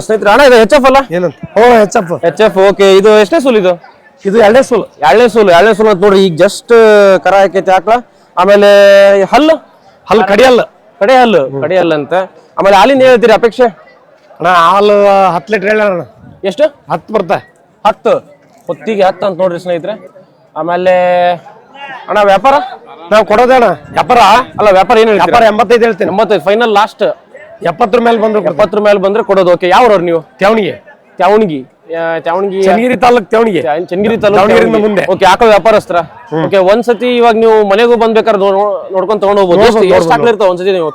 ಸ್ನೇಹಿತರೆ ಅಣ್ಣ ಇದು ಎಚ್ ಎಫ್ ಅಲ್ಲ? ಏನಂತ? ಓ ಹೆಚ್ಚಪ್ಪ ಎಚ್ ಎಫ್ ಓಕೆ ಇದು ಎಷ್ಟೇ ಸೂಲ್ ಇದು? ಇದು ಎರಡನೇ ಸೂಲ್. ಎರಡನೇ ಸೂಲ್ ಎರಡನೇ ಸೂಲ್ ಅಂತ ನೋಡ್ರಿ ಈಗ ಜಸ್ಟ್ ಕರ ಹಾಕೈತಿ ಆಕಳ. ಆಮೇಲೆ ಹಲ್ಲು. ಹಲ್ಲು ಕಡಿಯಲ್ಲ. ಕಡೆ ಹಲ್ಲು ಕಡೆ ಹಲ್ಲು ಅಂತ. ಆಮೇಲೆ ಹಾಲಿನ ಹೇಳ್ತೀರಿ ಅಪೇಕ್ಷೆ? ಅಣ್ಣ ಹಾಲು ಹತ್ತು ಲೀಟ್ರ್ ಹೇಳ ಅಣ್ಣ. ಎಷ್ಟು? ಹತ್ತು ಬರ್ತಾ ಹತ್ತು. ಹೊತ್ತಿಗೆ ಹತ್ತು ಅಂತ ನೋಡ್ರಿ ಸ್ನೇಹಿತರೆ. ಆಮೇಲೆ ಅಣ್ಣ ವ್ಯಾಪಾರ? ನಾವು ಕೊಡೋದೇ ಅಣ್ಣ. ವ್ಯಾಪಾರ? ಅಲ್ಲ ವ್ಯಾಪಾರ ಏನು ವ್ಯಾಪಾರ ಎಂಬತ್ತೈದು ಹೇಳ್ತೀನಿ. ಎಂಬತ್ತೈದು ಫೈನಲ್ ಲಾಸ್ಟ್ ಎಪ್ಪತ್ತರ ಮೇಲೆ ಬಂದ್ರು ಎಪ್ಪತ್ತರ ಮೇಲೆ ಬಂದ್ರೆ ಕೊಡೋದು ಓಕೆ ಯಾವ್ರವ್ರು ನೀವು? ತ್ಯಾವಣಿಗೆ. ತೆವಣಿಗೆ ಆ, ತ್ಯಾವಣಗಿ. ಚನ್ನಗಿರಿ ತಾಲೂಕ್ ತ್ಯಾವಣಿಗೆ. ಚ- ಚನ್ನಗಿರಿ ತಾಲೂಕು ಮುಂದೆ. ಓಕೆ ಯಾಕೋ ವ್ಯಾಪಾರಸ್ತ್ರ ಓಕೆ ಒಂದ್ಸತಿ ಇವಾಗ ನೀವು ಮನೆಗೂ ಬಂದ್ಬೇಕಾದ್ರೆ ನೋಡ್ಕೊಂಡು ತಗೊಂಡ್ ಹೋಗ್ಬೋದು ಇರ್ತಾವ ಒಂದ್ಸತಿ ನೀವು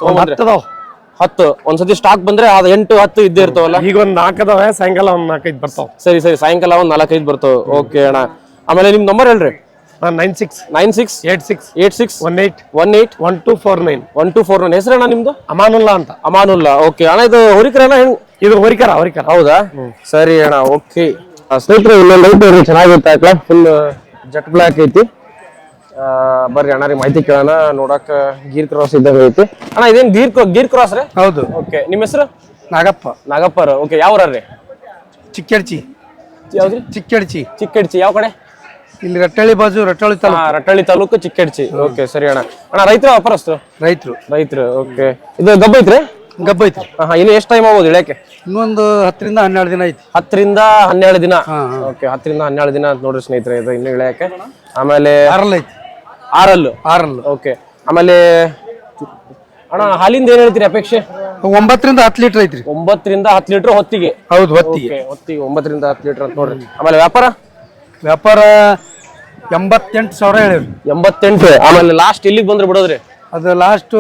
ಹತ್ತು. ಒಂದ್ಸತಿ ಸ್ಟಾಕ್ ಬಂದ್ರೆ ಅದ್ ಎಂಟು ಹತ್ತು ಇದ್ದೇ ಇರ್ತಾವಲ್ಲ? ಈಗ ಒಂದ್ ನಾಲ್ಕದಾವೆ ಸಾಯಂಕಾಲ ಒಂದ್ ನಾಲ್ಕೈದು ಬರ್ತಾವ. ಸರಿ ಸರಿ. ಸಾಯಂಕಾಲ ಒಂದ್ ನಾಲ್ಕೈದು ಬರ್ತಾವ. ಓಕೆ ಅಣ್ಣ. ಆಮೇಲೆ ನಿಮ್ ನಂಬರ್ ಹೇಳ್ರಿ. Nine six nine six eight six eight six one eight one eight one two four nine one two four nine ಹೆಸರಣ್ಣ ನಿಮ್ದು? ಅಮಾನುಲ್ಲಾ ಅಂತ. ಅಮಾನುಲ್ಲಾ ಓಕೆ ಅಣ್ಣ ಇದು ಹೊರಿಕರಣ್ಣ ಹೆಂಗ್ ಇದು ಹೊರಿಕರ ಹೊರಿಕರ. ಹೌದಾ? ಸರಿ ಅಣ್ಣ ಓಕೆ ಸ್ನೇಹಿತರೆ ಇಲ್ಲೊಂದು ಐತೆ ನೋಡ್ರಿ ಚೆನ್ನಾಗಿರುತ್ತೆ. ಆಕಳ ಫುಲ್ ಜಟ್ ಬ್ಲಾಕ್ ಐತಿ. ಬರ್ರಿ ಅಣ್ಣ ರೀ ಮಾಹಿತಿ ಕೇಳೋಣ. ನೋಡಕ್ ಗೀರ್ ಕ್ರಾಸ್ ಇದ್ದಾಗ ಐತಿ. ಅಣ್ಣ ಇದೇನು ಗೀರ್ ಗೀರ್ ಕ್ರಾಸ್ ರೀ? ಹೌದು. ಓಕೆ ನಿಮ್ಮ ಹೆಸರು? ನಾಗಪ್ಪ. ನಾಗಪ್ಪ ಓಕೆ ಯಾವ ರೀ? ಚಿಕ್ಕಡ್ಚಿ. ಯಾವ್ದು ಚಿಕ್ಕಡ್ಚಿ. ಚಿಕ್ಕಡ್ಚಿ. ಯಾವ ಕಡೆ? ಇಲ್ಲಿ ರಟ್ಟಳ್ಳಿ ಬಾಜು ರಟ್ಟಳ್ಳಿ ತಾಲೂಕು. ರಟ್ಟಳ್ಳಿ ತಾಲೂಕು ಚಿಕ್ಕಡ್ಚಿ. ಓಕೆ ಸರಿ ಅಣ್ಣ. ಅಣ್ಣ ರೈತರು ವ್ಯಾಪಾರಸ್ಥರು? ರೈತರು. ರೈತರು ಓಕೆ ಇದು ಗಬ್ಬ ಐತ್ರಿ? ಗಬ್ಬ ಐತಿ ಹಾ ಇನ್ನು ಎಷ್ಟು ಟೈಮ್ ಆಗ್ಬೋದು ಇಳ್ಯಾಕೆ ಇನ್ನೊಂದು ಹತ್ತರಿಂದ ಹನ್ನೆರಡು ದಿನ ಐತಿ ಹತ್ತರಿಂದ ಹನ್ನೆರಡು ದಿನ? ಓಕೆ ಹತ್ತರಿಂದ ಹನ್ನೆರಡು ದಿನ ಅಂತ ನೋಡ್ರಿ ಸ್ನೇಹಿತರೆ ಇದು ಇನ್ನು ಇಳ್ಯಾಕೆ ಆಮೇಲೆ ಆರಲ್ ಐತಿ ಆರಲ್ಲು? ಆರಲ್ ಓಕೆ ಆಮೇಲೆ ಅಣ್ಣ ಹಾಲಿಂದ ಏನ್ ಹೇಳ್ತೀರಿ ಅಪೇಕ್ಷೆ? ಒಂಬತ್ತರಿಂದ ಹತ್ತು ಲೀಟರ್ ಐತ್ರಿ. ಒಂಬತ್ತರಿಂದ ಹತ್ತು ಲೀಟರ್ ಹೊತ್ತಿಗೆ? ಹೌದು ಹೊತ್ತಿಗೆ. ಹೊತ್ತಿಗೆ ಒಂಬತ್ತರಿಂದ ಹತ್ತು ಲೀಟರ್ ಅಂತ ನೋಡ್ರಿ. ಆಮೇಲೆ ವ್ಯಾಪಾರ? ವ್ಯಾಪಾರ ಎಂಬತ್ತೆಂಟು ಸಾವಿರ ಹೇಳಿವ್ರಿ ಎಂಬತ್ತೆಂಟು. ಆಮೇಲೆ ಲಾಸ್ಟ್ ಇಲ್ಲಿಗೆ ಬಂದ್ರೆ ಬಿಡೋದ್ರಿ? ಅದು ಲಾಸ್ಟ್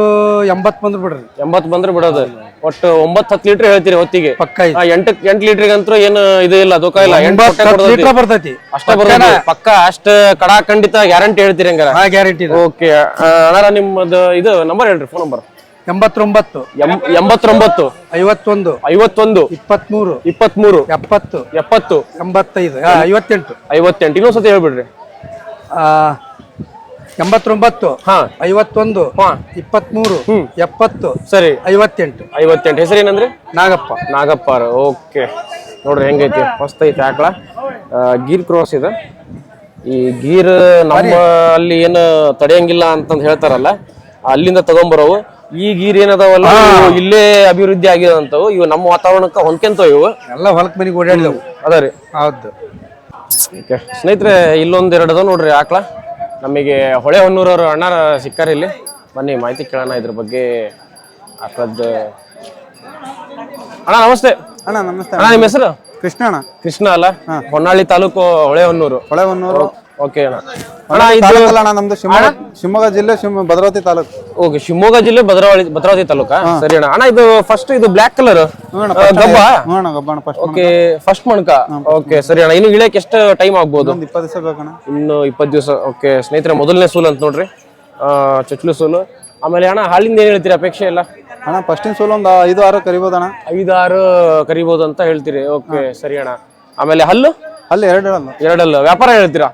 ಎಂಬತ್ತು ಬಂದ್ರೆ ಬಿಡ್ರಿ. ಎಂಬತ್ ಬಂದ್ರೆ ಬಿಡೋದು. ಒಟ್ಟು ಒಂಬತ್ತು ಹತ್ತು ಲೀಟರ್ ಹೇಳ್ತೀರಿ ಹೊತ್ತಿಗೆ? ಪಕ್ಕ ಐತಿ. ಆ, ಎಂಟು ಎಂಟು ಲೀಟರ್ಗೆ ಅಂತೂ ಏನು ಇದು ಇಲ್ಲ ದುಃಖ ಇಲ್ಲ. ಎಂಟು ಹೊಟ್ಟೆ ಕೊಡ್ತೈತಿ. ಲೀಟರ್ ಬರ್ತೈತಿ. ಅಷ್ಟೇ ಬರೋದು ಪಕ್ಕ ಅಷ್ಟ ಕಡಾ ಖಂಡಿತ ಗ್ಯಾರಂಟಿ ಹೇಳ್ತೀರಿ ಹಂಗಾರ. ಹಾ ಗ್ಯಾರಂಟಿ ಇದೆ. ಓಕೆ ಅಣ್ಣ ನಿಮ್ಮದು ಇದು ನಂಬರ್ ಹೇಳ್ರಿ ಫೋನ್ ನಂಬರ್ ಎಂಬತ್ತೊಂಬತ್ತು. ಎಂಬತ್ತೊಂಬತ್ತು. ಐವತ್ತೊಂದು. ಐವತ್ತೊಂದು. ಇಪ್ಪತ್ಮೂರು ಇಪ್ಪತ್ಮೂರು ಎಪ್ಪತ್ತು. ಎಪ್ಪತ್ತು. ಎಂಬತ್ತೈದು. ಆ, ಐವತ್ತೆಂಟು. ಐವತ್ತೆಂಟು. ಇನ್ನೊಂದ್ಸತಿ ಹೇಳ್ಬಿಡ್ರಿ. ಎಂಬತ್ತೊಂಬತ್ತು ಐವತ್ತೊಂದು ಇಪ್ಪತ್ಮೂರು ಎಪ್ಪತ್ತು ಸರಿ. ಐವತ್ತೆಂಟು. ಐವತ್ತೆಂಟು. ಹೆಸರು ಏನಂದ್ರಿ ನಾಗಪ್ಪ ನಾಗಪ್ಪ ಓಕೆ. ನೋಡ್ರಿ ಹೆಂಗೈತಿ? ಮಸ್ತ್ ಐತಿ ಆಕಳ. ಗೀರ್ ಕ್ರಾಸ್ ಇದೆ. ಈ ಗೀರ್ ನಮ್ಮ ಅಲ್ಲಿ ಏನು ತಡೆಯಂಗಿಲ್ಲ ಅಂತಂದು ಹೇಳ್ತಾರಲ್ಲ ಅಲ್ಲಿಂದ ತಗೊಂಬರೋವು. ಈ ಗೀರ್ ಏನದಾವಲ್ಲ ಇಲ್ಲೇ ಅಭಿವೃದ್ಧಿ ಆಗಿದಂತವು ಇವು ನಮ್ಮ ವಾತಾವರಣಕ್ಕೆ ಹೊಂದ್ಕೊಂತವು ಇವು. ಎಲ್ಲ ಹೊಲಕ್ ಮನೆಗೆ ಓಡಾಡಿದವು. ಅದ ರೀ. ಹೌದು. ಓಕೆ. ಸ್ನೇಹಿತರೆ ಇಲ್ಲೊಂದು ಎರಡದ ನೋಡ್ರಿ ಆಕ್ಳ. ನಮಗೆ ಹೊಳೆ ಹೊನ್ನೂರವ್ರ ಅಣ್ಣಾರ ಸಿಕ್ಕಾರ ಇಲ್ಲಿ. ಬನ್ನಿ ಮಾಹಿತಿ ಕೇಳೋಣ ಇದ್ರ ಬಗ್ಗೆ ಆಕಳದ್ದು. ಅಣ್ಣ ನಮಸ್ತೆ. ಅಣ್ಣ ನಮಸ್ತೆ. ಅಣ್ಣ ನಿಮ್ಮ ಹೆಸರು? ಕೃಷ್ಣ ಅಣ್ಣ. ಕೃಷ್ಣ ಅಲ್ಲ? ಹೊನ್ನಾಳಿ ತಾಲೂಕು ಹೊಳೆ ಹೊನ್ನೂರು. ಹೊಳೆಹೊನ್ನೂರು ಓಕೆ ಅಣ್ಣ. ಅಣ್ಣ ಇದು ಅಣ್ಣ ನಮ್ದು? ಶಿವಮೊಗ್ಗ ಶಿವಮೊಗ್ಗ ಜಿಲ್ಲೆ ಶಿವಮೊಗ್ಗ ಭದ್ರಾವತಿ ತಾಲೂಕು. ಓಕೆ ಶಿವಮೊಗ್ಗ ಜಿಲ್ಲೆ ಭದ್ರಾವಳಿ ಭದ್ರಾವತಿ ತಾಲೂಕಾ? ಸರಿ ಅಣ್ಣ. ಅಣ್ಣ ಇದು ಫಸ್ಟ್ ಇದು ಬ್ಲಾಕ್ ಕಲರ್ ಗಬ್ಬ? ಹ್ಞೂ ಅಣ್ಣ ಗಬ್ಬಣ್ಣ ಫಸ್ಟ್ ಓಕೆ ಫಸ್ಟ್ ಮಣ್ಕ? ಓಕೆ ಸರಿ ಅಣ್ಣ. ಇನ್ನು ಇಳಿಯಕ್ಕೆ ಎಷ್ಟು ಟೈಮ್ ಆಗ್ಬೋದು? ಒಂದು ಇಪ್ಪತ್ತು ದಿವಸ ಬೇಕಣ್ಣ. ಇನ್ನು ಇಪ್ಪತ್ತು ದಿವಸ ಓಕೆ. ಸ್ನೇಹಿತರೆ ಮೊದಲನೇ ಸೂಲ್ ಅಂತ ನೋಡ್ರಿ. ಚಟ್ಲು ಸೂಲು. ಆಮೇಲೆ ಅಣ್ಣ ಹಾಲಿಂದ ಏನ್ ಹೇಳ್ತೀರಿ ಅಪೇಕ್ಷೆ ಇಲ್ಲ ಅಣ್ಣ ಫಸ್ಟಿನ ಸೋಲು ಒಂದು ಐದು ಆರು ಕರಿಬೋದಣ್ಣ ಆರು ಕರಿಬೋದು ಅಂತ ಹೇಳ್ತೀರಿ. ಓಕೆ ಸರಿ ಅಣ್ಣ. ಆಮೇಲೆ ಹಲ್ಲು? ಅಲ್ಲಿ ಎರಡಲ್ಲ ಎರಡಲ್ಲ. ವ್ಯಾಪಾರ ಹೇಳ್ತೀರಾ?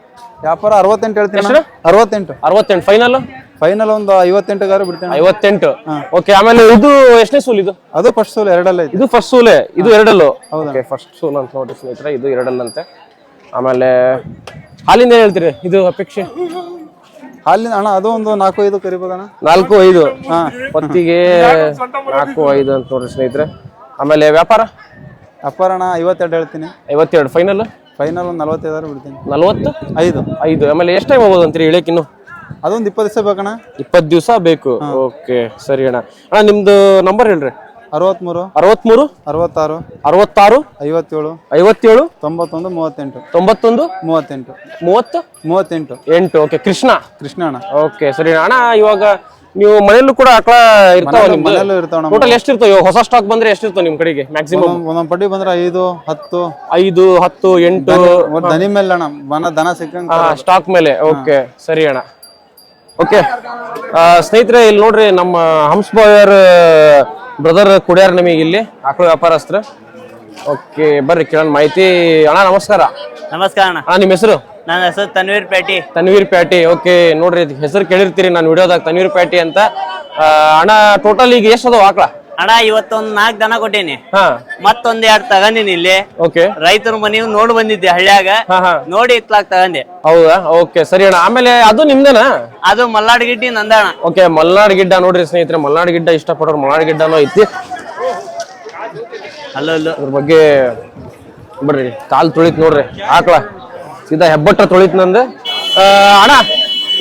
ವ್ಯಾಪಾರ ಅರವತ್ತೆಂಟು ಹೇಳ್ತೀನಿ. ಅರವತ್ತೆಂಟು. ಅರವತ್ತೆಂಟು. ಫೈನಲ್ ಫೈನಲ್ ಒಂದು ಐವತ್ತೆಂಟುಗಾರು ಬಿಡ್ತೇನೆ. ಐವತ್ತೆಂಟು. ಓಕೆ ಆಮೇಲೆ ಇದು ಎಷ್ಟನೇ ಸೂಲ್ ಇದು? ಅದು ಫಸ್ಟ್ ಸೂಲ್ ಎರಡಲ್ಲ ಇದು. ಫಸ್ಟ್ ಸೂಲೆ? ಇದು ಎರಡಲ್ಲು? ಓಕೆ ಫಸ್ಟ್ ಸೂಲ್ ಅಂತ ನೋಡಿ ಸ್ನೇಹಿತರೆ ಇದು ಎರಡಲ್ಲಂತೆ. ಆಮೇಲೆ ಹಾಲಿಂದ ಏನ್ ಹೇಳ್ತೀರಿ? ಇದು ಅಪೇಕ್ಷೆ? ಹಾಲಿನ ಅಣ್ಣ ಅದು ಒಂದು ನಾಲ್ಕು ಐದು ಕರಿಬೋದಣ್ಣ. ನಾಲ್ಕು ಐದು? ಹೊತ್ತಿಗೆ ನಾಲ್ಕು ಐದು ಅಂತ ನೋಡ್ರಿ ಸ್ನೇಹಿತರೆ. ಆಮೇಲೆ ವ್ಯಾಪಾರ? ವ್ಯಾಪಾರ ಅಣ್ಣ ಐವತ್ತೆರಡು ಹೇಳ್ತೀನಿ. ಐವತ್ತೆರಡು. ಫೈನಲ್ ಫೈನಲ್ ಒಂದು ನಲವತ್ತೈದಾರು ಬಿಡ್ತೀನಿ. ನಲ್ವತ್ತು? ಐದು. ಐದು. ಆಮೇಲೆ ಎಷ್ಟು ಟೈಮ್ ಹೋಗೋದು ಅಂತೀರಿ ಇಳಿಯಕ್ಕೆ ಅದೊಂದು ಇಪ್ಪತ್ತು ದಿವಸ ಬೇಕಣ್ಣ. ಇಪ್ಪತ್ತು ದಿವಸ ಬೇಕು. ಓಕೆ ಸರಿ ಅಣ್ಣ. ಅಣ್ಣ ನಿಮ್ದು ನಂಬರ್ ಹೇಳ್ರಿ. ಅರವತ್ಮೂರು ಅರವತ್ಮೂರು ಅರವತ್ತಾರು ಅರವತ್ತಾರು ಐವತ್ತೇಳು ಐವತ್ತೇಳು ತೊಂಬತ್ತೊಂದು ಮೂವತ್ತೆಂಟು. ತೊಂಬತ್ತೊಂದು ಮೂವತ್ತೆಂಟು. ಮೂವತ್ತು ಮೂವತ್ತೆಂಟು. ಎಂಟು. ಓಕೆ ಕೃಷ್ಣ. ಕೃಷ್ಣ ಅಣ್ಣ. ಓಕೆ ಸರಿ ಅಣ್ಣ ಇವಾಗ ನೀವು ಮನೆಯಲ್ಲೂ ಕೂಡ ಆಕಳ ಇರ್ತಾವ ನಿಮ್ಮ ಮನೆಯಲ್ಲೂ ಇರ್ತಾವ ಟೋಟಲ್ ಎಷ್ಟಿರ್ತಾವ? ಇವಾಗ ಹೊಸ ಸ್ಟಾಕ್ ಬಂದ್ರೆ ಎಷ್ಟಿರ್ತಾವ ನಿಮ್ ಕಡೆಗೆ ಮ್ಯಾಕ್ಸಿಮಮ್ ಒಂದೊಂದ್ ಪಟ್ಟಿ ಬಂದ್ರೆ ಐದು ಹತ್ತು. ಐದು ಹತ್ತು ಎಂಟು ಒಟ್ ದನಿ ಮೇಲೆ ಅಣ್ಣ ಮನ ದನ ಸಿಕ್ಕಂಗ ಸ್ಟಾಕ್ ಮೇಲೆ. ಓಕೆ ಸರಿ ಅಣ್ಣ. ಓಕೆ ಸ್ನೇಹಿತರೆ ಇಲ್ಲಿ ನೋಡ್ರಿ ನಮ್ಮ ಹಂಸ್ ಬಾಯರ್ ಬ್ರದರ್ ಕುಡಿಯಾರ ನಮಗೆ ಇಲ್ಲಿ ಆಕಳ ವ್ಯಾಪಾರಸ್ತ್ರ ಓಕೆ ಬರ್ರಿ ಕೇಳೋಣ ಮಾಹಿತಿ. ಅಣ್ಣ ನಮಸ್ಕಾರ. ನಮಸ್ಕಾರ ಅಣ್ಣ. ಅಣ್ಣ ನಿಮ್ಮ ಹೆಸರು? ನನ್ನ ಹೆಸರು ತನ್ವೀರ್ ಪೇಟಿ. Tanveer patty okay. ನೋಡ್ರಿ ಹೆಸರು ಕೇಳಿರ್ತೀರಿ ನಾನು ವಿಡಿಯೋದಾಗ ತನ್ವೀರ್ ಪೇಟಿ ಅಂತ. ಆ, ಅಣ್ಣ ಟೋಟಲ್ ಈಗ ಎಷ್ಟು ಅದಾವ ಆಕಳ? ಅಣ್ಣ ಇವತ್ತೊಂದ್ ನಾಲ್ಕು ದನ ಕೊಟ್ಟೇನಿ. ಹಾ. ಮತ್ತೊಂದ್ ಎರಡ್ ತಗೊಂಡಿನಿ ಇಲ್ಲಿ. ಓಕೆ. ರೈತರ ಮನೆ ನೋಡ್ ಬಂದಿದ್ದೆ ಹಳ್ಳ್ಯಾಗ. ಹಾ ಹಾ. ನೋಡಿ ಇತ್ಲಾಗ್ ತಗಂದೆ ಹೌದಾ? ಓಕೆ ಸರಿ ಅಣ್ಣ. ಆಮೇಲೆ ಅದು ನಿಮ್ದೇನಾ? ಅದು ಮಲ್ನಾಡ್ ಗಿಡ್ಡಿ ನಂದಣ ಓಕೆ ಮಲ್ನಾಡ್ ಗಿಡ್ಡ ನೋಡ್ರಿ ಸ್ನೇಹಿತರೆ. ಮಲ್ನಾಡ್ ಗಿಡ್ಡ ಇಷ್ಟಪಡೋರು ಮಲ್ನಾಡ್ ಗಿಡ್ಡನೂ ಐತಿ. ಅಲ್ಲಲ್ಲ. ಅದ್ರ ಬಗ್ಗೆ ಬರ್ರಿ ಕಾಲ್ ತುಳಿತ್ ನೋಡ್ರಿ. ಆಕಳ. ಸೀದಾ ಹೆಬ್ಬಟ್ಟ ತೊಳಿತ ನಂದು ಆ, ಅಣ್ಣ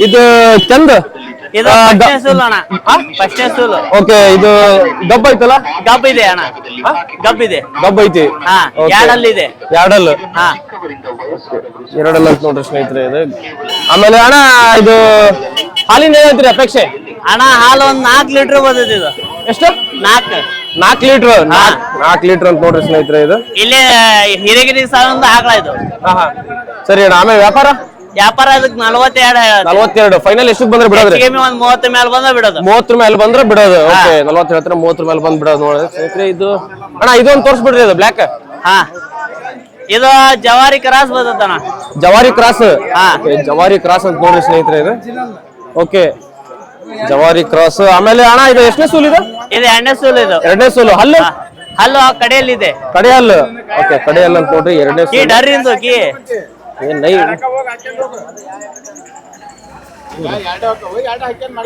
ಇದು ಚಂದ ಇದು ಫಸ್ಟ್ನೇ ಸೂಲು ಅಣ್ಣ. ಸೂಲು. ಓಕೆ ಇದು ಗಬ್ಬ ಐತಲ್ಲ? ಗಬ್ ಇದೆ ಅಣ್ಣ. ಗಬ್ ಇದೆ. ಗಬ್ಬ ಐತಿ? ಹಾ Okay. ಎರಡಲ್ಲಿದೆ ಎರಡಲ್ಲ? ಹಾ. ಎರಡಲ್ಲ ಅಂತ ನೋಡ್ರಿ ಸ್ನೇಹಿತರೆ ಇದು. ಆಮೇಲೆ ಅಣ್ಣ ಇದು ಹಾಲಿನ ಏನೈತ್ರಿ ಅಪೇಕ್ಷೆ? ಅಣ್ಣ ಹಾಲು ಒಂದ್ ನಾಕ್ ಲೀಟರ್ ಬರ್ತೈತಿ ಇದು. ಎಷ್ಟು? ನಾಲ್ಕು. ನಾಕ್ ಲೀಟರ್ ನಾಕ್ ಲೀಟರ್ ಅಂತ ನೋಡ್ರಿ ಸ್ನೇಹಿತರೆ ಇದು. ಇಲ್ಲೇ ಹಿರೇಗಿರಿ ಸಾವಿರ ಹಾಕ್ಲ ಇದು. ಸರಿ ಅಣ್ಣ ಆಮೇಲೆ ವ್ಯಾಪಾರ? ವ್ಯಾಪಾರ ಅದಕ್ಕೆ ನಲವತ್ತೆರಡು ನಲವತ್ತೆರಡು ನಲ್ವತ್ತೆರಡು. ಫೈನಲ್ ಎಷ್ಟು ಬಂದ್ರೆ ಬಿಡೋದು ಹೆಚ್ಚಿಗೆ ಒಂದ್ ಮೂವತ್ತ ಮೇಲೆ ಬಂದ ಬಿಡೋದು. ಮೂವತ್ತರ ಮೇಲೆ ಬಂದ್ರೆ ಬಿಡೋದು. ಓಕೆ ನಲ್ವತ್ತು ಹೇಳ್ತಾರೆ ಮೂವತ್ತರ ಮೇಲೆ ಬಂದ್ ಬಿಡೋದು ನೋಡಿ ಸ್ನೇಹಿತರೆ ಇದು ಅಣ್ಣ ಇದೊಂದು ತೋರಿಸ್ಬಿಡ್ರಿ ಅದು ಬ್ಲ್ಯಾಕ್ ಹಾ. ಇದು ಜವಾರಿ ಕ್ರಾಸ್ ಬರ್ತದಣ್ಣ ಜವಾರಿ ಕ್ರಾಸ್. ಹಾ. ಜವಾರಿ ಕ್ರಾಸ್ ಅಂತ ನೋಡ್ರಿ ಸ್ನೇಹಿತರೆ ಇದು. ಓಕೆ ಜವಾರಿ ಕ್ರಾಸ್. ಆಮೇಲೆ ಅಣ್ಣ ಇದು ಎಷ್ಟನೇ ಸೂಲ್ ಇದು? ಇದು ಎರಡನೇ ಸೂಲ್ ಇದು. ಎರಡನೇ ಸೂಲು. ಹಲ್ಲು. ಹಲ್ಲು ಆ ಕಡೆಯಲ್ಲಿದೆ. ಕಡೆ ಹಲ್ಲು. ಓಕೆ ಕಡೆ ಹಲ್ಲು ಅಂತ ನೋಡ್ರಿ ಎರಡನೇ ಕೀ ಸೂಲು. ಡರ್ರಿಂದು ಕೀ. ಏನ್ ನೈ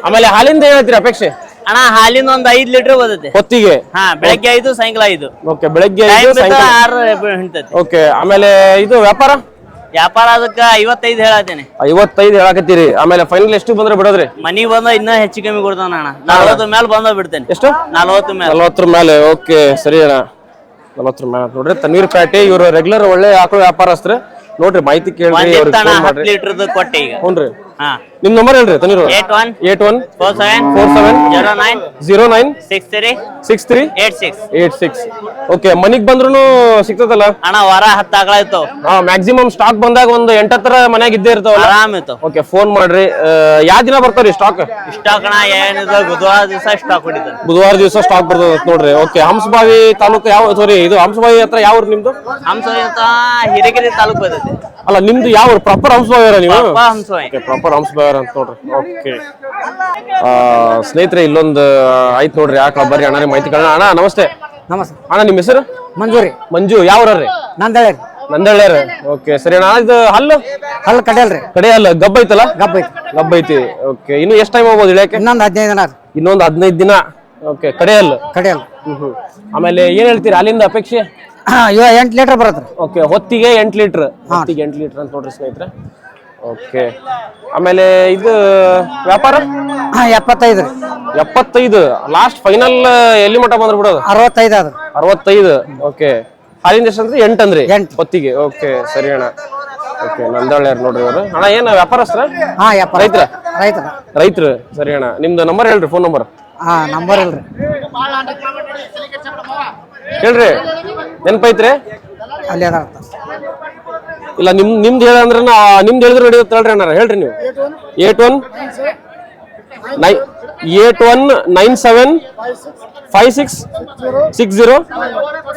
ಆಮೇಲೆ ಹಾಲಿಂದ ಹೇಳ್ತೀರ ಅಪೇಕ್ಷೆ? ಅಣ್ಣ ಹಾಲಿಂದ ಒಂದ್ ಐದ್ ಲೀಟರ್ ಬದತೆ ಹೊತ್ತಿಗೆ? ಹಾ ಬೆಳಗ್ಗೆ ಐದು ಸಾಯಂಕಾಲ ಐದು. ಓಕೆ ಬೆಳಗ್ಗೆ ಐದು, ಬಿಟ್ಟು ಸಾಯಂಕಾಲ ಆರು ಹಿಡ್ತೈತಿ ಓಕೆ ಆಮೇಲೆ ಇದು ವ್ಯಾಪಾರ? ವ್ಯಾಪಾರ ಅದಕ್ಕ ಐವತ್ತೈದು ಹೇಳತ್ತೇನೆ. ಐವತ್ತೈದು ಹೇಳಕತ್ತೀರಿ. ಆಮೇಲೆ ಫೈನಲ್ ಎಷ್ಟು ಬಂದ್ರೆ ಬಿಡೋದ್ರಿ? ಮನಿ ಬಂದ ಇನ್ನ ಹೆಚ್ಚು ಕಮ್ಮಿ ಕೊಡ್ತಾನ ಅಣ್ಣ. ನಲ್ವತ್ತು ಮೇಲೆ ಬಂದ ಬಿಡ್ತೇನೆ. ಎಷ್ಟು? ನಲ್ವತ್ತು ಮೇಲೆ. ನಲ್ವತ್ತರ ಮೇಲೆ ಓಕೆ ಸರಿ ಅಣ್ಣ. ನಲ್ವತ್ತರ ಮೇಲೆ. ನೋಡ್ರಿ ತನ್ವೀರ್ ಪ್ಯಾಟಿ ಇವರು ರೆಗ್ಯುಲರ್ ಒಳ್ಳೆ ಆಕಳು ವ್ಯಾಪಾರಸ್ತ್ರ ನೋಡ್ರಿ ಮಾಹಿತಿ ಕೇಳ್ರಿ ಒಂದ್ ಅವ್ರಿಗೆ ಇತ್ತಣ್ಣ ಫೋನ್ ಹತ್ತು ಮಾಡ್ರಿ ಲೀಟರ್ದು ಕೊಟ್ಟೆ ಈಗ ಹ್ಞೂನ್ರಿ ಹಾ ನಿಮ್ ನಂಬರ್ ಹೇಳ್ರಿ ತನಿರು eight one eight one four seven four seven zero nine zero nine six three six three eight six. Eight six. Okay ಮನಿಗ್ ಬಂದ್ರು ಸಿಗ್ತದಲ್ಲ? ಅಣ್ಣ ವಾರ ಹತ್ತು ಆಕಳ ಇತ್ತು. ಹಾ ಮ್ಯಾಕ್ಸಿಮಮ್ ಸ್ಟಾಕ್ ಬಂದಾಗ ಒಂದು ಎಂಟತ್ತರ ಮನ್ಯಾಗ ಇದ್ದೇ ಇರ್ತಾವ ಆರಾಮ್ ಇತ್ತು. ಓಕೆ ಫೋನ್ ಮಾಡ್ರಿ. ಯಾವ ದಿನ ಬರ್ತಾವ್ರಿ ಸ್ಟಾಕ್ ಸ್ಟಾಕ್ ಅಣ್ಣ ಏನಿದೆ ಬುಧವಾರ ದಿವಸ ಸ್ಟಾಕ್ ಹೊಡಿತಾರೆ ಬುಧವಾರ ದಿವಸ ಸ್ಟಾಕ್ ಬರ್ತದ ನೋಡ್ರಿ. ಓಕೆ ಹಂಸಬಾವಿ ತಾಲೂಕು ಯಾವ ಸಾರಿ ಇದು ಹಂಸಬಾವಿ ಹತ್ರ ಯಾವ ಊರು ನಿಮ್ದು? ಹಂಸಬಾವಿ ಅಂತ ಹಿರೇಗಿರಿ ತಾಲೂಕು ಬರ್ತೈತಿ. ಅಲ್ಲ ನಿಮ್ದು ಯಾವ ಪ್ರಾಪರ್ ಹಂಸಬಾವಿ ನೀವು? ಪ್ರಾಪರ್ ಹಂಸ ಅಂತ ನೋಡ್ರಿ. ಓಕೆ ಸ್ನೇಹಿತರೆ ಇಲ್ಲೊಂದು ಆಯ್ತು ನೋಡ್ರಿ. ಯಾಕೆ ಬರ್ರಿ ಅಣ್ಣ ಮಾಹಿತಿ ಕೇಳೋಣ. ಅಣ್ಣ ನಮಸ್ತೆ. ನಮಸ್ತೆ. ಅಣ್ಣ ನಿಮ್ಮ ಹೆಸರು? ಮಂಜೂರಿ. ಮಂಜು. ಯಾವ ಊರ್ರಿ ನಂದಳ್ಳಿ ನಂದಳ್ಳ್ಯಾರ ಓಕೆ ಸರಿ ಅಣ್ಣ. ಇದು ಹಲ್ಲು? ಹಲ್ಲು ಕಡೆಯಲ್ರಿ ಕಡೆ ಹಲ್ಲು. ಗಬ್ಬ ಐತಲ್ಲ? ಗಬ್ಬ ಐತಿ. ಗಬ್ಬ ಐತಿ. ಓಕೆ ಇನ್ನು ಎಷ್ಟು ಟೈಮ್ ಆಗ್ಬೋದು ಇಳಿಯಕ್ಕೆ? ಇನ್ನೊಂದು ಹದಿನೈದು ದಿನ ಇನ್ನೊಂದು ಹದಿನೈದು ದಿನ? ಓಕೆ ಕಡೆಯಲ್ಲ ಕಡೆಯಲ್ಲ ಹ್ಮ್ ಹ್ಮ್. ಆಮೇಲೆ ಏನು ಹೇಳ್ತೀರಿ? ಅಲ್ಲಿಂದ ಅಪೇಕ್ಷೆ? ಇವ ಎಂಟು ಲೀಟರ್ ಬರುತ್ತೆ ಓಕೆ ಹೊತ್ತಿಗೆ ಎಂಟು ಲೀಟ್ರ್ ಹೊತ್ತಿಗೆ ಎಂಟು ಲೀಟ್ರ್ ಅಂತ ನೋಡ್ರಿ ಸ್ನೇಹಿತರೆ. ಓಕೆ ಆಮೇಲೆ ಇದು ವ್ಯಾಪಾರ? ಹಾ ಎಪ್ಪತ್ತೈದು ರೀ. ಎಪ್ಪತ್ತೈದು. ಲಾಸ್ಟ್ ಫೈನಲ್ ಎಲ್ಲಿ ಮಟ್ಟ ಬಂದ್ರೆ ಬಿಡೋದು? ಅರವತ್ತೈದು ಅದು ಅರವತ್ತೈದು. ಓಕೆ ಹಾಲಿಂದ ಎಷ್ಟು ಅಂದ್ರೆ ಎಂಟು ಅಂದ್ರಿ? ಎಂಟು. ಹೊತ್ತಿಗೆ. ಓಕೆ ಸರಿ ಅಣ್ಣ. ಓಕೆ ನಂದಳ್ಳ್ಯಾರ ನೋಡ್ರಿ ಇವರು. ಅಣ್ಣ ಏನು ವ್ಯಾಪಾರಸ್ತ್ರ ಹಾ ಎಪ್ಪ ರೈತರ? ರೈತರ. ರೈತರು. ಸರಿ ಅಣ್ಣ. ನಿಮ್ದು ನಂಬರ್ ಹೇಳ್ರಿ ಫೋನ್ ನಂಬರ್ ಹಾ ನಂಬರ್ ಇಲ್ರಿ ಹೇಳ್ರಿ ನೆನಪೈತ್ರಿ? ಅಲ್ಲಿ ಅದ ಇಲ್ಲ ನಿಮ್ ನಿಮ್ದು ಹೇಳಂದ್ರೆ ನಾ ನಿಮ್ದು ಹೇಳಿದ್ರೆ ನಡೆಯುತ್ತೆ ಹೇಳ್ರಿ ಅಣ್ಣ ಹೇಳ್ರಿ ನೀವು. Eight one nine eight one nine seven five six six zero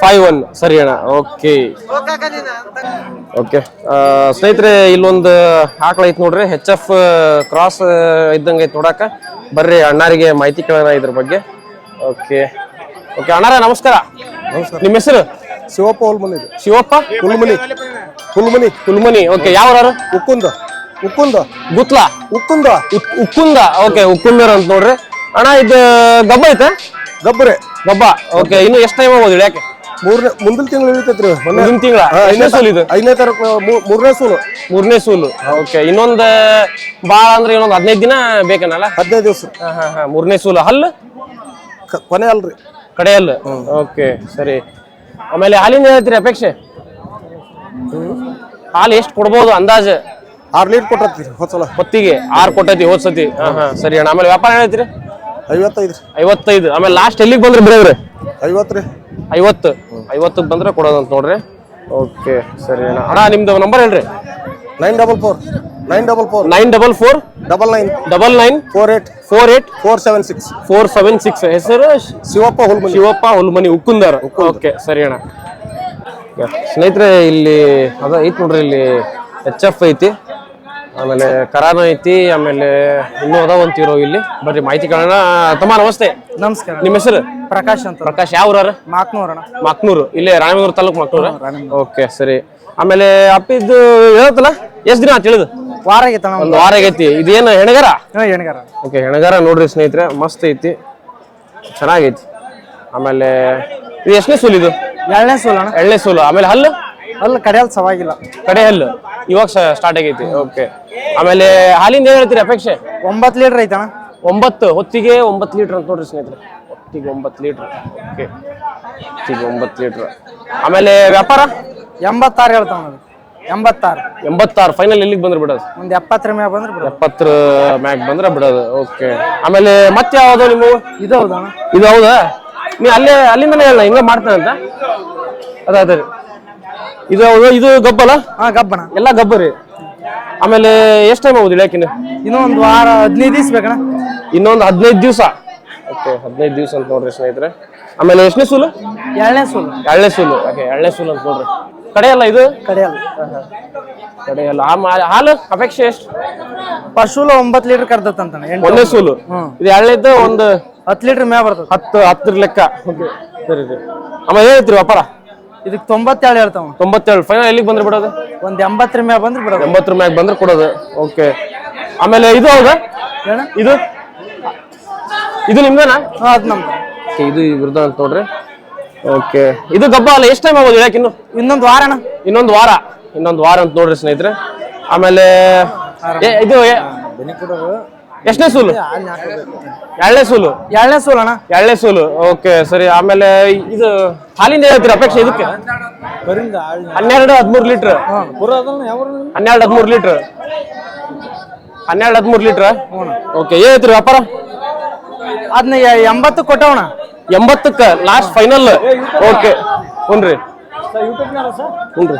five one. ಸರಿ ಅಣ್ಣ ಓಕೆ. ಓಕೆ ಸ್ನೇಹಿತರೆ ಇಲ್ಲೊಂದು ಆಕಳ ಐತೆ ನೋಡ್ರಿ ಹೆಚ್ ಎಫ್ ಕ್ರಾಸ್ ಇದ್ದಂಗೆ ಐತೆ ನೋಡಾಕ. ಬರ್ರಿ ಅಣ್ಣಾರಿಗೆ ಮಾಹಿತಿ ಕೇಳೋಣ ಇದ್ರ ಬಗ್ಗೆ. ಓಕೆ. ಓಕೆ ಅಣ್ಣಾರ ನಮಸ್ಕಾರ. ನಿಮ್ಮ ಹೆಸರು? ಶಿವಪ್ಪ ಹುಲ್ಮನಿ ಇದು. ಶಿವಪ್ಪ? ಹುಲ್ಮನಿ. ಹುಲ್ಮನಿ. ಕುಲ್ಮನಿ ಓಕೆ ಯಾವ ಉಕ್ಕುಂದ. ಉಕ್ಕುಂದ. ಗುತ್ಲ. ಉಕ್ಕುಂದ. ಉಕ್- ಉಕ್ಕುಂದ ಓಕೆ ಉಕ್ಕುಂದರ್ ಅಂತ ನೋಡ್ರಿ. ಅಣ್ಣ ಇದು ಗಬ್ಬ ಐತೆ? ಗಬ್ಬರೆ. ಗಬ್ಬ ಓಕೆ ಇನ್ನು ಎಷ್ಟು ಟೈಮ್ ಆಗೋದು ಯಾಕೆ ಮೂರನೇ ಮುಂದಿನ ತಿಂಗಳು ಇಳಿತೈತ್ರಿ ಮೊನ್ನೆ. ಮುಂದಿನ ತಿಂಗಳ? ಐದನೇ ಸೂಲ್ ಇದು? ಐದನೇ ತಾರೀಕು ಮೂ- ಮೂರನೇ ಸೂಲು. ಮೂರನೇ ಸೂಲು ಓಕೆ ಇನ್ನೊಂದು ಭಾಳ ಅಂದ್ರೆ ಇನ್ನೊಂದು ಹದಿನೈದು ದಿನ ಬೇಕೇನಲ್ಲ? ಹದಿನೈದು ದಿವಸ. ಹಾ ಹಾ ಹಾ ಮೂರನೇ ಸೂಲು ಹಲ್ಲು? ಕ- ಕೊನೆ ಅಲ್ರಿ ಕಡೆ ಹಲ್ಲು ಓಕೆ ಸರಿ. ಆಮೇಲೆ ಹಾಲಿನ ಹೇಳ್ತೀರಿ ಅಪೇಕ್ಷೆ? ಹಾಲು ಎಷ್ಟು ಕೊಡ್ಬೋದು ಅಂದಾಜು? ಆರು ಲೀಟರ್ ಕೊಟ್ಟತ್ರಿ ಹೋದ್ಸಲ. ಹೊತ್ತಿಗೆ? ಆರು ಕೊಟ್ಟೈತಿ ಹೋದ್ ಸತಿ. ಹಾ ಹಾ ಸರಿ ಅಣ್ಣ. ಆಮೇಲೆ ವ್ಯಾಪಾರ ಹೇಳ್ತೀರಿ? ಐವತ್ತೈದು. ಐವತ್ತೈದು. ಆಮೇಲೆ ಲಾಸ್ಟ್ ಎಲ್ಲಿಗೆ ಬಂದ್ರೆ ಬಿಡೋದ್ರಿ ಐವತ್ತು ರೀ. ಐವತ್ತು. ಐವತ್ತಕ್ಕೆ ಬಂದ್ರೆ ಕೊಡೋದಂತ ನೋಡ್ರಿ. ಓಕೆ ಸರಿ ಅಣ್ಣ. ಅಣ್ಣ ನಿಮ್ದು ನಂಬರ್ ಹೇಳ್ರಿ. Nine double four. Nine double four. Nine double four. Double nine double nine four eight four eight four seven six four seven six ಹೆಸರು? ಶಿವಪ್ಪ ಹುಲ್ಮನಿ. ಶಿವಪ್ಪ ಹುಲ್ಮನಿ ಉಕ್ಕುಂದರ್. ಓಕೆ ಸರಿ ಅಣ್ಣ. ಸ್ನೇಹಿತರೆ ಇಲ್ಲಿ ಅದ ಐತಿ ನೋಡ್ರಿ ಇಲ್ಲಿ ಎಚ್ ಎಫ್ ಐತಿ. ಆಮೇಲೆ ಕರಾನ ಐತಿ ಆಮೇಲೆ ಇನ್ನೂ ಅದಾವ ಅಂತೀರೋ ಇಲ್ಲಿ. ಬರ್ರಿ ಮಾಹಿತಿ ಕೇಳೋಣ. ತಮ್ಮ ನಮಸ್ತೆ. ನಮಸ್ಕಾರ. ನಿಮ್ಮ ಹೆಸರು? ಪ್ರಕಾಶ್ ಅಂತ. ಪ್ರಕಾಶ್ ಯಾವ ಊರ ಮಾಕ್ನೂರ ಮಾಕ್ನೂರು. ಇಲ್ಲೇ ರಾಣೆಬೆನ್ನೂರು ತಾಲೂಕು ಮಾಕ್ನೂರ? ಓಕೆ ಸರಿ. ಆಮೇಲೆ ಅಪ್ಪಿದ್ದು ಹೇಳತ್ತಲ್ಲ? ಎಷ್ಟು ದಿನ ತಿಳಿದು ವಾರ ಆಗೈತೆ ಅಣ್ಣ ಒಂದು ವಾರ ಆಗೈತಿ ಇದೇನು ಹೆಣಗಾರ? ಹ್ಞೂ ಓಕೆ ಹೆಣಗಾರ ನೋಡ್ರಿ ಸ್ನೇಹಿತರೆ ಮಸ್ತ್ ಐತಿ. ಚೆನ್ನಾಗೈತಿ. ಆಮೇಲೆ ಇದು ಎಷ್ಟನೇ ಸೂಲ್ ಇದು? ಎರಡನೇ ಸೂಲ್ ಅಣ್ಣ. ಎಳ್ಳನೇ ಸೂಲು. ಆಮೇಲೆ ಹಲ್ಲು? ಹಲ್ಲು ಕಡೆ ಹಲ್ಲು ಸವಾಗಿಲ್ಲ. ಕಡೆ ಹಲ್ಲು. ಇವಾಗ ಸ್ಟಾರ್ಟ್ ಆಗೈತಿ. ಓಕೆ ಆಮೇಲೆ ಹಾಲಿಂದ ಏನ್ ಹೇಳ್ತೀರಿ ಅಪೇಕ್ಷೆ? ಒಂಬತ್ತು ಲೀಟರ್ ಐತಣ್ಣ ಒಂಬತ್ತು. ಹೊತ್ತಿಗೆ ಒಂಬತ್ತು ಲೀಟರ್ ಅಂತ ನೋಡ್ರಿ ಸ್ನೇಹಿತರೆ. ಹೊತ್ತಿಗೆ ಒಂಬತ್ತು ಲೀಟರ್. ಓಕೆ ಹೊತ್ತಿಗೆ ಒಂಬತ್ತು ಲೀಟರ್. ಆಮೇಲೆ ವ್ಯಾಪಾರ? ಎಂಬತ್ತಾರು ಹೇಳ್ತಾವ ಎಂಬತ್ತಾರು. ಎಂಬತ್ತಾರು. ಫೈನಲ್ ಎಲ್ಲಿಗೆ ಬಂದ್ರೆ ಬಿಡೋದು? ಒಂದು ಎಪ್ಪತ್ತರ ಮ್ಯಾಗ ಬಂದ್ರೆ ಬಿಡೋದು. ಎಪ್ಪತ್ತರ ಮ್ಯಾಗ್ ಬಂದ್ರೆ ಬಿಡೋದು. ಓಕೆ ಆಮೇಲೆ ಮತ್ತೆ ಯಾವ್ದು ನೀವು ಇದು ಹೌದಣ್ಣ ಇದು ಹೌದಾ? ನೀ ಅಲ್ಲೇ ಅಲ್ಲಿಂದನೇ ಹೇಳ ಹಿಂಗ ಮಾಡ್ತಾನಂತ ಅದ ಅದ. ರೀ. ಇದು ಹೌದು ಇದು ಗಬ್ಬಲ್ಲ? ಹಾ ಗಬ್ಬಣ. ಎಲ್ಲ ಗಬ್ಬ ರೀ. ಆಮೇಲೆ ಎಷ್ಟು ಟೈಮ್ ಆಗುದು ಇಳ್ಯಾಕಿನ ಇನ್ನೂ ಒಂದು ವಾರ ಹದಿನೈದು ದಿವಸ ಬೇಕಣ್ಣ. ಇನ್ನೊಂದು ಹದಿನೈದು ದಿವಸ. ಓಕೆ ಹದಿನೈದು ದಿವಸ ಅಂತ ನೋಡ್ರಿ ಸ್ನೇಹಿತರೆ. ಆಮೇಲೆ ಎಷ್ಟನೇ ಸೂಲು? ಎರಡನೇ ಸೂಲು. ಎರಡನೇ ಸೂಲು. ಓಕೆ ಎರಡನೇ ಸೂಲು ಅಂತ ನೋಡ್ರಿ. ಕಡೆ ಅಲ್ಲ ಇದು? ಕಡೆಯಲ್ಲ. ಕಡೆಯಲ್ಲ. ಆಮ- ಹಾಲು ಅಪೇಕ್ಷೆ ಎಷ್ಟು? ಪಶುಲು ಒಂಬತ್ತು ಲೀಟರ್ ಒಂದೇ ಸೂಲು? ಇದು ಎಳ್ಳಿದ್ದು ಒಂದು ಹತ್ತು ಲೀಟರ್ ಮ್ಯಾಗ ಬರ್ತದೆ. ಹತ್ತು ಹತ್ತರ ಲೆಕ್ಕ. ಸರಿ ಸರಿ. ಆಮೇಲೆ ಹೇಳ್ತೀರಿ ವ್ಯಾಪಾರ ಇದಕ್ಕೆ ತೊಂಬತ್ತೇಳು ಹೇಳ್ತಾವ ತೊಂಬತ್ತೇಳು. ಫೈನಲ್ ಎಲ್ಲಿಗೆ ಬಂದ್ರೆ ಬಿಡೋದು? ಒಂದು ಎಂಬತ್ತರ ಮ್ಯಾಗ ಬಂದ್ರೆ ಬಿಡೋದು. ಎಂಬತ್ತರ ಮ್ಯಾಗ ಬಂದ್ರೆ ಕೊಡೋದು. ಓಕೆ. ಆಮೇಲೆ ಇದು ಹೌದಾ? ಹೇಳ ಇದು? ಇದು ನಿಮ್ದೇನಾ? ಹಾ ಅದು ನಮ್ದು. Okay, ಇದು ಇವ್ರದ್ದು ಅಂತ ನೋಡ್ರಿ. ಓಕೆ ಇದು ಗಬ್ಬ ಅಲ್ಲ ಎಷ್ಟು ಟೈಮ್ ಆಗೋದು ಯಾಕೆ ಇನ್ನು? ಇನ್ನೊಂದು ವಾರ ಅಣ್ಣ. ಇನ್ನೊಂದು ವಾರ. ಇನ್ನೊಂದು ವಾರ ಅಂತ ನೋಡ್ರಿ ಸ್ನೇಹಿತರೆ. ಆಮೇಲೆ ಏ- ಇದು ಎಷ್ಟನೇ ಸೂಲು? ಎರಡನೇ ಸೂಲು? ಎರಡನೇ ಸೂಲ್ ಅಣ್ಣ. ಎರಡನೇ ಸೂಲು. ಓಕೆ ಸರಿ. ಆಮೇಲೆ ಇದು ಹಾಲಿಂದ ಹೇಳ್ತೀರಿ ಅಪೇಕ್ಷೆ ಇದಕ್ಕೆ? ಹನ್ನೆರಡು ಹದಿಮೂರು ಲೀಟ್ರ್. ಹನ್ನೆರಡು ಹದಿಮೂರು ಲೀಟ್ರ್. ಹನ್ನೆರಡು ಹದಿಮೂರು ಲೀಟ್ರ್? ಓಕೆ ಏನ್ ಹೇಳ್ತೀರಿ ವ್ಯಾಪಾರ? ಅದನ್ನ ಎಂಬತ್ತು ಕೊಟ್ಟವಣ ಎಂಬತ್ತಕ್ಕ ಲಾಸ್ಟ್ ಫೈನಲ್ ಓಕೆ ಹ್ಞೂ ಹುನ್ರಿ.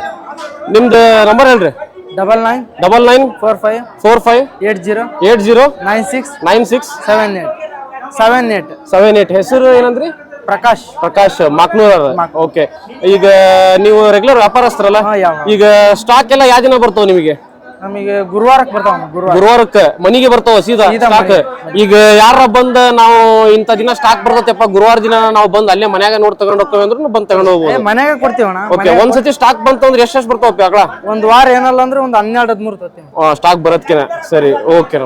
ನಿಮ್ದು ನಂಬರ್ ಹೇಳ್ರಿ. Double nine double nine four five four five eight zero eight zero nine six nine six seven eight seven eight seven eight ಹೆಸರು ಏನಂದ್ರಿ? ಪ್ರಕಾಶ್. ಪ್ರಕಾಶ್ ಮಾಕ್ನೂರ್ ಓಕೆ ಈಗ ನೀವು ರೆಗ್ಯುಲರ್ ವ್ಯಾಪಾರಸ್ಥರಲ್ಲ. ಈಗ ಸ್ಟಾಕ್ ಎಲ್ಲ ಯಾವ ದಿನ ಬರ್ತಾವ ನಿಮಗೆ? ನಮಗೆ ಗುರುವಾರಕ್ಕೆ ಬರ್ತಾವ ಗುರುವಾರ. ಗುರುವಾರಕ್ಕೆ ಮನಿಗೆ ಬರ್ತಾವ ಸೀದಾ ಸೀದಾ ಸ್ಟಾಕ್ ಈಗ ಯಾರ ಬಂದ ನಾವು ಇಂಥ ದಿನ ಸ್ಟಾಕ್ ಬರ್ತೈತೆಪ್ಪ ಗುರುವಾರ ದಿನ ನಾವು ಬಂದ್ ಅಲ್ಲೇ ಮನ್ಯಾಗ ನೋಡಿ ತಗೊಂಡ್ ಹೋಗ್ತೇವೆ ಅಂದ್ರೂ ಬಂದ್ ತಗೊಂಡ್ ಹೋಗ್ಬೋದು. ಮನ್ಯಾಗ ಕೊಡ್ತೀವಣ್ಣ ಓಕೆ ಒಂದ್ಸತಿ ಸ್ಟಾಕ್ ಬಂತಂದ್ರೆ ಎಷ್ಟೆಷ್ಟು ಬರ್ತಾವಪ್ಪ ಆಕಳ? ಒಂದ್ ವಾರ ಏನಲ್ಲ ಅಂದ್ರೆ ಒಂದ್ ಹನ್ನೆರಡ್ ಹದಿಮೂರು ತತ್ತಿ ಸ್ಟಾಕ್ ಬರೋದ್ಕಿನ ಸರಿ ಓಕೆ